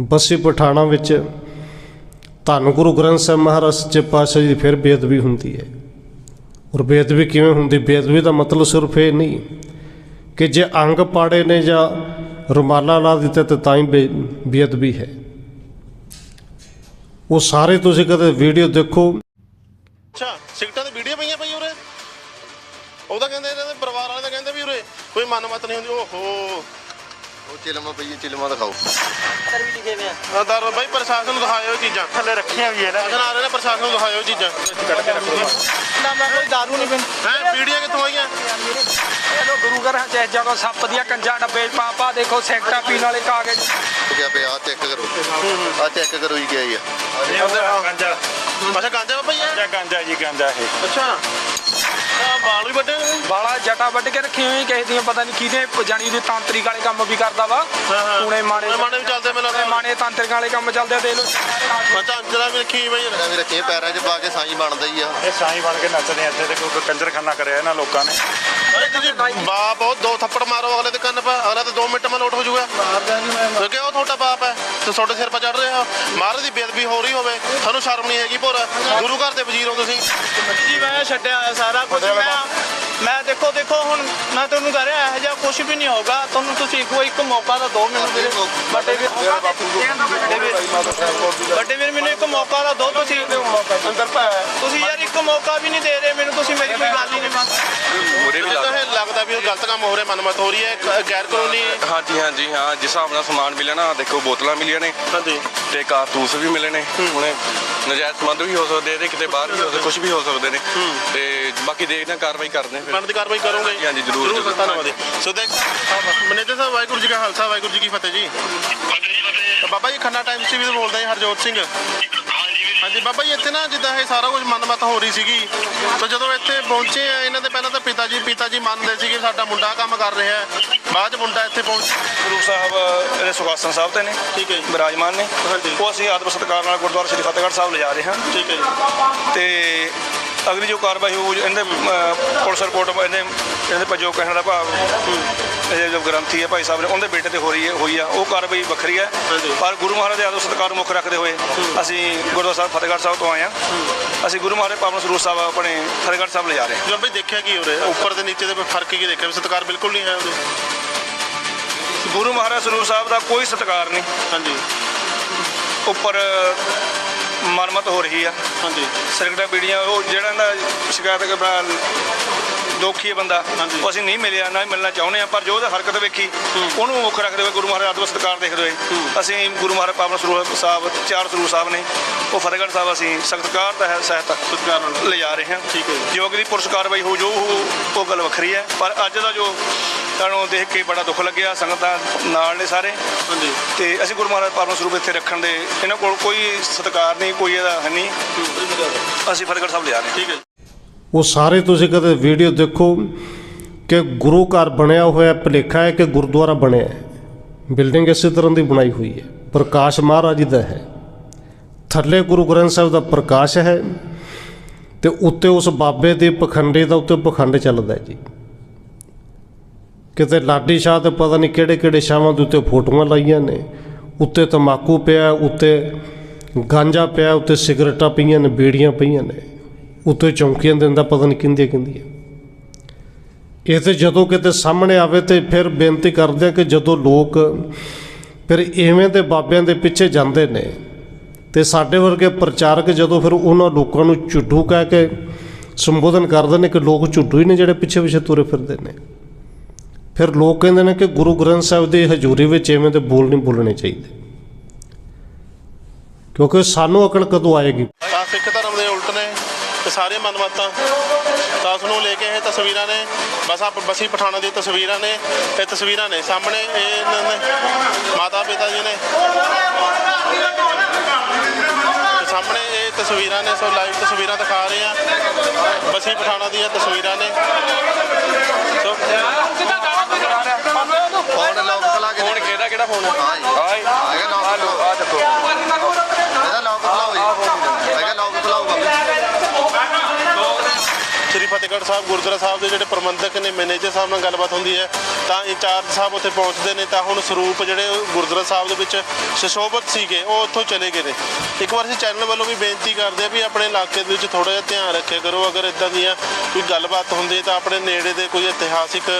ਬਸੀ ਪਠਾਣਾ ਵਿੱਚ ਧੰਨ ਗੁਰੂ ਗ੍ਰੰਥ ਸਾਹਿਬ ਮਹਾਰਾਜ ਸੱਚੇ ਪਾਤਸ਼ਾਹ ਜੀ ਦੀ ਫਿਰ ਬੇਅਦਬੀ ਹੁੰਦੀ ਹੈ। ਔਰ ਬੇਅਦਬੀ ਕਿਵੇਂ ਹੁੰਦੀ? ਬੇਅਦਬੀ ਦਾ ਮਤਲਬ ਸਿਰਫ ਇਹ ਨਹੀਂ ਕਿ ਜੇ ਅੰਗ ਪਾੜੇ ਨੇ ਜਾਂ ਰੁਮਾਲਾ ਲਾ ਦਿੱਤੇ ਤੇ ਤਾਂ ਹੀ ਬੇ- ਬੇਅਦਬੀ ਹੈ। ਉਹ ਸਾਰੇ ਤੁਸੀਂ ਕਦੇ ਵੀਡੀਓ ਦੇਖੋ। ਅੱਛਾ ਸਿਗਟਾਂ ਤੇ ਵੀਡੀਓ ਪਈਆਂ ਪਈ ਉਰੇ? ਉਹਦਾ ਕਹਿੰਦੇ ਇਹਨਾਂ ਦੇ ਪਰਿਵਾਰ ਵਾਲੇ ਤਾਂ ਕਹਿੰਦੇ ਵੀ ਉਰੇ ਕੋਈ ਮਨਮਤ ਨਹੀਂ ਹੁੰਦੀ। ਓਹੋ। ਚਿਲਮਾ ਪਈ ਹੈ, ਚਿਲਮਾ ਦਿਖਾਓ ਅੰਦਰ ਵੀ ਲਿਖੇ ਹੋਏ ਆ। ਹਾਂ ਦਰ ਬਾਈ ਪ੍ਰਸ਼ਾਸਨ ਨੂੰ ਦਿਖਾਇਓ ਇਹ ਚੀਜ਼ਾਂ। ਥੱਲੇ ਰੱਖੀਆਂ ਵੀ ਇਹਨਾਂ ਅਗਰ ਆ ਰਹੇ ਨੇ ਪ੍ਰਸ਼ਾਸਨ ਨੂੰ ਦਿਖਾਇਓ ਇਹ ਚੀਜ਼ਾਂ। ਨਾ ਮੈਂ ਕੋਈ ਦਾਰੂ ਨਹੀਂ ਪੀਂਦਾ। ਹੈ ਵੀਡੀਓ ਕਿੱਥੋਂ ਆਈਆਂ? ਚਲੋ ਗੁਰੂ ਘਰ ਚ ਜਗ੍ਹਾ ਸੱਪ ਦੀਆਂ ਕੰਜਾਂ ਡੱਬੇ ਪਾ ਪਾ ਦੇਖੋ ਸੈਕਟਾ ਪੀਣ ਵਾਲੇ ਕਾਗਜ਼। ਕਿਆ ਪਿਆ? ਆ ਚੈੱਕ ਕਰੋ। ਆ ਚੈੱਕ ਕਰੋ ਜੀ ਕੀ ਆਈ ਆ। ਗਾਂਜਾ ਅੱਛਾ ਗਾਂਜਾ ਜੀ ਇਹ? ਗਾਂਜਾ ਜੀ ਗਾਂਜਾ ਇਹ। ਅੱਛਾ। ਬਾਲ ਵੀ ਵੱਡੇ ਹੋਏ ਨੇ। ਬਾਲਾ ਜਟਾ ਵੱਢ ਕੇ ਰੱਖੀ ਹੋਈ ਕਿਸੇ ਦੀਆਂ ਪਤਾ ਨਹੀਂ ਕਿਹਦੇ ਜਾਣੀ ਦੀ ਤਾਂਤਰਿਕ ਵਾਲੇ ਕੰਮ ਵੀ ਕਰਦਾ ਵਾ। ਹੁਣੇ ਮਾਣੇ ਮਾਣੇ ਵੀ ਚੱਲਦੇ ਮੈਨੂੰ ਲੱਗਦਾ। ਮਾਣੇ ਤਾਂਤਰਿਕ ਵਾਲੇ ਕੰਮ ਚੱਲਦੇ ਆ, ਦੇਖ ਲਓ। ਅੱਛਾ ਅੰਜਲਾ ਵੀ ਰੱਖੀ ਬਈ ਵੀ ਰੱਖੇ ਪੈਰਾਂ 'ਚ ਪਾ ਕੇ ਸਾਈ ਬਣਦਾ ਹੀ ਆ। ਇਹ ਸਾਈਂ ਬਣ ਕੇ ਨੱਚਦੇ ਆ ਇੱਥੇ ਤੇ ਕੋਈ ਕੰਜਰਖਾਨਾ ਕਰਿਆ ਇਹਨਾਂ ਲੋਕਾਂ ਨੇ। ਅਰੇ ਤੁਸੀਂ ਬਾਪ, ਉਹ ਦੋ ਥੱਪੜ ਮਾਰੋ, ਅਗਲੇ ਦੇ ਕੰਨ 'ਪਾ, ਅਗਲਾ ਤਾਂ 2 ਮਿੰਟ ਮੈਂ ਲੋਟ ਹੋ ਜਾਊਗਾ। ਕਿਉਂਕਿ ਉਹ ਤੁਹਾਡਾ ਬਾਪ ਹੈ? ਤੇ ਤੁਹਾਡੇ ਸਿਰ 'ਪਾ ਚੜ ਰਿਹਾ। ਮਹਾਰਾਜ ਦੀ ਬੇਅਦਬੀ ਹੋ ਰਹੀ ਹੋਵੇ, ਤੁਹਾਨੂੰ ਸ਼ਰਮ ਨਹੀਂ ਹੈਗੀ ਭੋਰਾ। ਗੁਰੂ ਘਰ ਦੇ ਵਜ਼ੀਰ ਹੋ ਤੁਸੀਂ। ਜੀ, ਮੈਂ ਛੱਡਿਆ ਸਾਰਾ ਕੁਝ ਮੈਂ ਮੈਂ ਦੇਖੋ ਦੇਖੋ ਹੁਣ ਮੈਂ ਤੁਹਾਨੂੰ ਕਹਿ ਰਿਹਾ ਇਹੋ ਜਿਹਾ ਕੁਝ ਵੀ ਨਹੀਂ ਹੋਗਾ ਤੁਹਾਨੂੰ ਤੁਸੀਂ ਇੱਕੋ ਇੱਕ ਮੌਕਾ ਤਾਂ ਦਿਓ। ਮੈਨੂੰ ਵੀਰੇ ਵੱਡੇ ਵੀਰ ਵੱਡੇ ਵੀਰ ਮੈਨੂੰ ਇੱਕ ਮੌਕਾ ਤਾਂ ਦਿਓ ਤੁਸੀਂ। ਅੰਦਰ ਤੁਸੀਂ ਯਾਰ ਇੱਕ ਮੌਕਾ ਵੀ ਨਹੀਂ ਦੇ ਰਹੇ ਮੈਨੂੰ ਤੁਸੀਂ ਮੇਰੀ ਕੋਈ ਗੱਲ ਹੀ ਨਹੀਂ ਮੰਨਦੇ ਲੱਗਦਾ ਵੀ ਉਹ ਗਲਤ ਕੰਮ ਹੋ ਰਿਹਾ ਮਨਮਤ ਹੋ ਰਹੀ ਹੈ ਗੈਰ ਕਾਨੂੰਨੀ ਹਾਂਜੀ ਹਾਂਜੀ ਹਾਂ ਜਿਸ ਹਿਸਾਬ ਨਾਲ ਸਮਾਨ ਮਿਲਿਆ ਨਾ ਦੇਖੋ ਬੋਤਲਾਂ ਮਿਲੀਆਂ ਨੇ। ਹਾਂਜੀ। ਤੇ ਕਾਰਤੂਸ ਵੀ ਮਿਲੇ ਨੇ। ਹੁਣੇ ਨਜਾਇਜ਼ ਸੰਬੰਧ ਵੀ ਹੋ ਸਕਦੇ ਕਿਤੇ ਬਾਹਰ ਵੀ ਹੋ ਸਕਦੇ ਕੁਝ ਵੀ ਹੋ ਸਕਦੇ ਨੇ। ਤੇ ਬਾਕੀ ਦੇਖਦੇ ਹਾਂ ਕਾਰਵਾਈ ਕਰਦੇ ਬਣਦੀ ਕਾਰਵਾਈ ਕਰੋਗੇ? ਹਾਂਜੀ, ਜ਼ਰੂਰ, ਜ਼ਰੂਰ। ਧੰਨਵਾਦ। ਸੋ ਦੇਖ ਮੈਨੇਜਰ ਸਾਹਿਬ ਵਾਹਿਗੁਰੂ ਜੀ ਕਾ ਖਾਲਸਾ ਵਾਹਿਗੁਰੂ ਜੀ ਕੀ ਫਤਿਹ ਜੀ। ਬਾਬਾ ਜੀ ਖੰਨਾ ਟਾਈਮਸ ਟੀਵੀ ਤੋਂ ਬੋਲਦਾ ਜੀ ਹਰਜੋਤ ਸਿੰਘ। ਹਾਂਜੀ ਬਾਬਾ ਜੀ ਇੱਥੇ ਨਾ ਜਿੱਦਾਂ ਇਹ ਸਾਰਾ ਕੁਝ ਮਨਮਤ ਹੋ ਰਹੀ ਸੀਗੀ। ਤਾਂ ਜਦੋਂ ਇੱਥੇ ਪਹੁੰਚੇ ਆ ਇਹਨਾਂ ਦੇ ਪਹਿਲਾਂ ਤਾਂ ਪਿਤਾ ਜੀ ਪਿਤਾ ਜੀ ਮੰਨਦੇ ਸੀਗੇ ਸਾਡਾ ਮੁੰਡਾ ਕੰਮ ਕਰ ਰਿਹਾ ਹੈ। ਬਾਅਦ ਮੁੰਡਾ ਇੱਥੇ ਪਹੁੰਚ ਗੁਰੂ ਸਾਹਿਬ ਇਹਦੇ ਸੁਖਾਸਨ ਸਾਹਿਬ ਤੇ ਨੇ। ਠੀਕ ਹੈ ਜੀ। ਬਿਰਾਜਮਾਨ ਨੇ। ਹਾਂਜੀ। ਉਹ ਅਸੀਂ ਆਦਰ ਸਤਿਕਾਰ ਨਾਲ ਗੁਰਦੁਆਰਾ ਸ੍ਰੀ ਫਤਿਹਗੜ੍ਹ ਸਾਹਿਬ ਲਿਜਾ ਰਹੇ ਹਾਂ। ਠੀਕ ਹੈ ਜੀ। ਤੇ ਅਗਲੀ ਜੋ ਕਾਰਵਾਈ ਹੋਊ ਇਹਦੇ ਅਹ, ਪੁਲਿਸ ਰਿਪੋਰਟ ਇਹਦੇ ਇਹਦੇ ਪਜੋ ਕਹਿਣ ਦਾ ਭਾਵ ਇਹ ਜੋ ਗ੍ਰੰਥੀ ਹੈ ਭਾਈ ਸਾਹਿਬ ਨੇ ਉਹਦੇ ਬੇਟੇ ਤੇ ਹੋ ਰਹੀ ਹੈ ਹੋਈ ਆ। ਉਹ ਕਾਰਵਾਈ ਵੱਖਰੀ ਹੈ। ਹਾਂਜੀ। ਪਰ ਗੁਰੂ ਮਹਾਰਾਜ ਦੇ ਆਦਰ ਸਤਿਕਾਰ ਨੂੰ ਮੁੱਖ ਰੱਖਦੇ ਹੋਏ ਅਸੀਂ ਗੁਰਦੁਆਰਾ ਸਾਹਿਬ ਫਤਿਹਗੜ੍ਹ ਸਾਹਿਬ ਤੋਂ ਆਏ ਹਾਂ। ਅਸੀਂ ਗੁਰੂ ਮਹਾਰਾਜ ਪਾਵਨ ਸਰੂਪ ਸਾਹਿਬ ਆਪਣੇ ਫਤਿਹਗੜ੍ਹ ਸਾਹਿਬ ਲਿਜਾ ਰਹੇ ਹਾਂ। ਜੋ ਬਈ ਦੇਖਿਆ ਕੀ ਹੋ ਰਿਹਾ? ਉੱਪਰ ਤੇ ਨੀਚੇ ਦੇ ਕੋਈ ਫ਼ਰਕ ਕੀ ਦੇਖਿਆ? ਵੀ ਸਤਿਕਾਰ ਬਿਲਕੁਲ ਨਹੀਂ ਹੈ ਉਹਦੇ ਗੁਰੂ ਮਹਾਰਾਜ ਸਰੂਪ ਸਾਹਿਬ ਦਾ ਕੋਈ ਸਤਿਕਾਰ ਨਹੀਂ। ਹਾਂਜੀ। ਉੱਪਰ ਮਰਮਤ ਹੋ ਰਹੀ ਆ। ਹਾਂਜੀ। ਸਿਰਕਟਾਂ ਬੀੜੀਆਂ ਉਹ ਜਿਹੜਾ ਨਾ ਸ਼ਿਕਾਇਤ ਕਰਦਾ ਦੋਖੀ ਹੈ ਬੰਦਾ। ਉਹ ਅਸੀਂ ਨਹੀਂ ਮਿਲਿਆ ਨਾ ਹੀ ਮਿਲਣਾ ਚਾਹੁੰਦੇ ਆ ਪਰ ਜੋ ਉਹਦਾ ਹਰਕਤ ਵੇਖੀ ਉਹਨੂੰ ਮੁੱਖ ਰੱਖਦੇ ਹੋਏ ਗੁਰੂ ਮਹਾਰਾਜ ਆਤਮ ਸਤਿਕਾਰ ਦੇਖਦੇ ਹੋਏ। ਅਸੀਂ ਗੁਰੂ ਮਹਾਰਾਜ ਪਾਵਨ ਸਰੂਪ ਸਾਹਿਬ ਚਾਰ ਸਰੂਪ ਸਾਹਿਬ ਨੇ ਉਹ ਫਤਿਹਗੜ੍ਹ ਸਾਹਿਬ ਅਸੀਂ ਸਤਿਕਾਰ ਦਾ ਹੈ ਸਹਿਤ ਸਤਿਕਾਰ ਨਾਲ। ਲਿਜਾ ਰਹੇ ਹਾਂ। ਠੀਕ ਹੈ ਜੀ। ਜੋ ਅਗਲੀ ਪੁਲਿਸ ਕਾਰਵਾਈ ਹੋ ਜੋ ਉਹ ਗੱਲ ਵੱਖਰੀ ਹੈ। ਪਰ ਅੱਜ ਦਾ ਜੋ ਤੁਹਾਨੂੰ ਦੇਖ ਕੇ ਬੜਾ ਦੁੱਖ ਲੱਗਿਆ ਸੰਗਤਾਂ ਨਾਲ ਨੇ ਸਾਰੇ। ਹਾਂਜੀ। ਤੇ ਅਸੀਂ ਗੁਰੂ ਮਹਾਰਾਜ ਪਾਵਨ ਸਰੂਪ ਇੱਥੇ ਰੱਖਣ ਦੇ ਇਹਨਾਂ ਕੋਲ ਕੋਈ ਸਤਿਕਾਰ ਨਹੀਂ ਕੋਈ ਇਹਦਾ ਹੈ ਨਹੀਂ। ਅਸੀਂ ਫਤਿਹਗੜ੍ਹ ਸਾਹਿਬ ਲਿਜਾ ਰਹੇ ਹਾਂ। ਠੀਕ ਹੈ ਜੀ। ਉਹ ਸਾਰੇ ਤੁਸੀਂ ਕਦੇ ਵੀਡੀਓ ਦੇਖੋ ਕਿ ਗੁਰੂ ਘਰ ਬਣਿਆ ਹੋਇਆ, ਭੁਲੇਖਾ ਹੈ ਕਿ ਗੁਰਦੁਆਰਾ ਬਣਿਆ ਹੈ। ਬਿਲਡਿੰਗ ਇਸੇ ਤਰ੍ਹਾਂ ਦੀ ਬਣਾਈ ਹੋਈ ਹੈ। ਪ੍ਰਕਾਸ਼ ਮਹਾਰਾਜ ਦਾ ਹੈ। ਥੱਲੇ ਗੁਰੂ ਗ੍ਰੰਥ ਸਾਹਿਬ ਦਾ ਪ੍ਰਕਾਸ਼ ਹੈ ਤੇ ਉੱਤੇ ਉਸ ਬਾਬੇ ਦੇ ਪਖੰਡੇ ਦਾ ਉੱਤੇ ਪਖੰਡ ਚੱਲਦਾ ਜੀ। ਕਿਤੇ ਲਾਡੀ ਸ਼ਾਹ ਤੇ ਪਤਾ ਨਹੀਂ ਕਿਹੜੇ ਕਿਹੜੇ ਸ਼ਾਹਾਂ ਦੇ ਉੱਤੇ ਫੋਟੋਆਂ ਲਾਈਆਂ ਨੇ, ਉੱਤੇ ਤਮਾਕੂ ਪਿਆ, ਉੱਤੇ ਗਾਂਜਾ ਪਿਆ, ਉੱਤੇ ਸਿਗਰਟਾਂ ਪਈਆਂ ਨੇ, ਬੀੜੀਆਂ ਪਈਆਂ ਨੇ। ਉੱਤੇ ਚੌਂਕੀਆਂ ਦਿੰਦਾ, ਪਤਾ ਨਹੀਂ ਕਿੰਦੀਆਂ ਕਿੰਦੀਆਂ। ਇਹ ਤੇ ਜਦੋਂ ਕਿਤੇ ਸਾਹਮਣੇ ਆਵੇ ਤੇ ਫਿਰ ਬੇਨਤੀ ਕਰਦੇ ਆ ਕਿ ਜਦੋਂ ਲੋਕ ਫਿਰ ਐਵੇਂ ਦੇ ਬਾਬਿਆਂ ਦੇ ਪਿੱਛੇ ਜਾਂਦੇ ਨੇ ਤੇ ਸਾਡੇ ਵਰਗੇ ਪ੍ਰਚਾਰਕ ਜਦੋਂ ਫਿਰ ਉਹਨਾਂ ਲੋਕਾਂ ਨੂੰ ਝੁੱਡੂ ਕਹਿ ਕੇ ਸੰਬੋਧਨ ਕਰਦੇ ਨੇ ਕਿ ਲੋਕ ਝੁੱਡੂ ਹੀ ਨੇ ਜਿਹੜੇ ਪਿੱਛੇ ਪਿੱਛੇ ਤੁਰੇ ਫਿਰਦੇ ਨੇ। ਫਿਰ ਲੋਕ ਕਹਿੰਦੇ ਨੇ ਕਿ ਗੁਰੂ ਗ੍ਰੰਥ ਸਾਹਿਬ ਦੀ ਹਜ਼ੂਰੀ ਵਿੱਚ ਐਵੇਂ ਦੇ ਬੋਲ ਨਹੀਂ ਬੋਲਣੇ ਚਾਹੀਦੇ। ਕਿਉਂਕਿ ਸਾਨੂੰ ਅਕਲ ਕਦੋਂ ਆਏਗੀ? ਤੇ ਸਾਰੇ ਮਨਮਤਾਂ ਤਾਂ ਉਸ ਨੂੰ ਲੈ ਕੇ ਇਹ ਤਸਵੀਰਾਂ ਨੇ ਬਸ ਆ ਬਸੀ ਪਠਾਣਾ ਦੀਆਂ ਤਸਵੀਰਾਂ ਨੇ ਇਹ ਤਸਵੀਰਾਂ ਨੇ। ਸਾਹਮਣੇ ਇਹ ਇਹਨਾਂ ਨੇ ਮਾਤਾ ਪਿਤਾ ਜੀ ਨੇ। ਤੇ ਸਾਹਮਣੇ ਇਹ ਤਸਵੀਰਾਂ ਨੇ ਸੋ ਲਾਈਵ ਤਸਵੀਰਾਂ ਦਿਖਾ ਰਹੇ ਆ ਬਸੀ ਪਠਾਣਾ ਦੀਆਂ ਤਸਵੀਰਾਂ ਨੇ। ਸੋ ਫੋਨ ਲੌਕ ਖਲਾ ਕੇ ਫੋਨ ਕਿਹੜਾ ਕਿਹੜਾ ਫੋਨ ਹੈ? ਹਾਂ ਜੀ। ਹਾਂ ਆ ਦੇਖੋ ਇਹਦਾ ਲੌਕ ਖਲਾਓ ਜੀ ਹੈਗਾ ਲੌਕ ਖਲਾਓ ਬਾਬਾ ਸ੍ਰੀ ਫਤਿਹਗੜ੍ਹ ਸਾਹਿਬ, ਗੁਰਦੁਆਰਾ ਸਾਹਿਬ ਦੇ ਜਿਹੜੇ ਪ੍ਰਬੰਧਕ ਨੇ, ਮੈਨੇਜਰ ਸਾਹਿਬ ਨਾਲ ਗੱਲਬਾਤ ਹੁੰਦੀ ਹੈ, ਤਾਂ ਇੰਚਾਰਜ ਸਾਹਿਬ ਉੱਥੇ ਪਹੁੰਚਦੇ ਨੇ, ਤਾਂ ਹੁਣ ਸਰੂਪ ਜਿਹੜੇ ਗੁਰਦੁਆਰਾ ਸਾਹਿਬ ਦੇ ਵਿੱਚ ਸੁਸ਼ੋਭਿਤ ਸੀਗੇ, ਉਹ ਉੱਥੋਂ ਚਲੇ ਗਏ ਨੇ। ਇੱਕ ਵਾਰ ਅਸੀਂ ਚੈਨਲ ਵੱਲੋਂ ਵੀ ਬੇਨਤੀ ਕਰਦੇ ਆ ਵੀ ਆਪਣੇ ਇਲਾਕੇ ਦੇ ਵਿੱਚ ਥੋੜਾ ਜਿਹਾ ਧਿਆਨ ਰੱਖਿਆ ਕਰੋ। ਅਗਰ ਇਦਾਂ ਦੀਆਂ ਕੋਈ ਗੱਲਬਾਤ ਹੁੰਦੀ ਹੈ, ਤਾਂ ਆਪਣੇ ਨੇੜੇ ਦੇ ਕੋਈ ਇਤਿਹਾਸਿਕ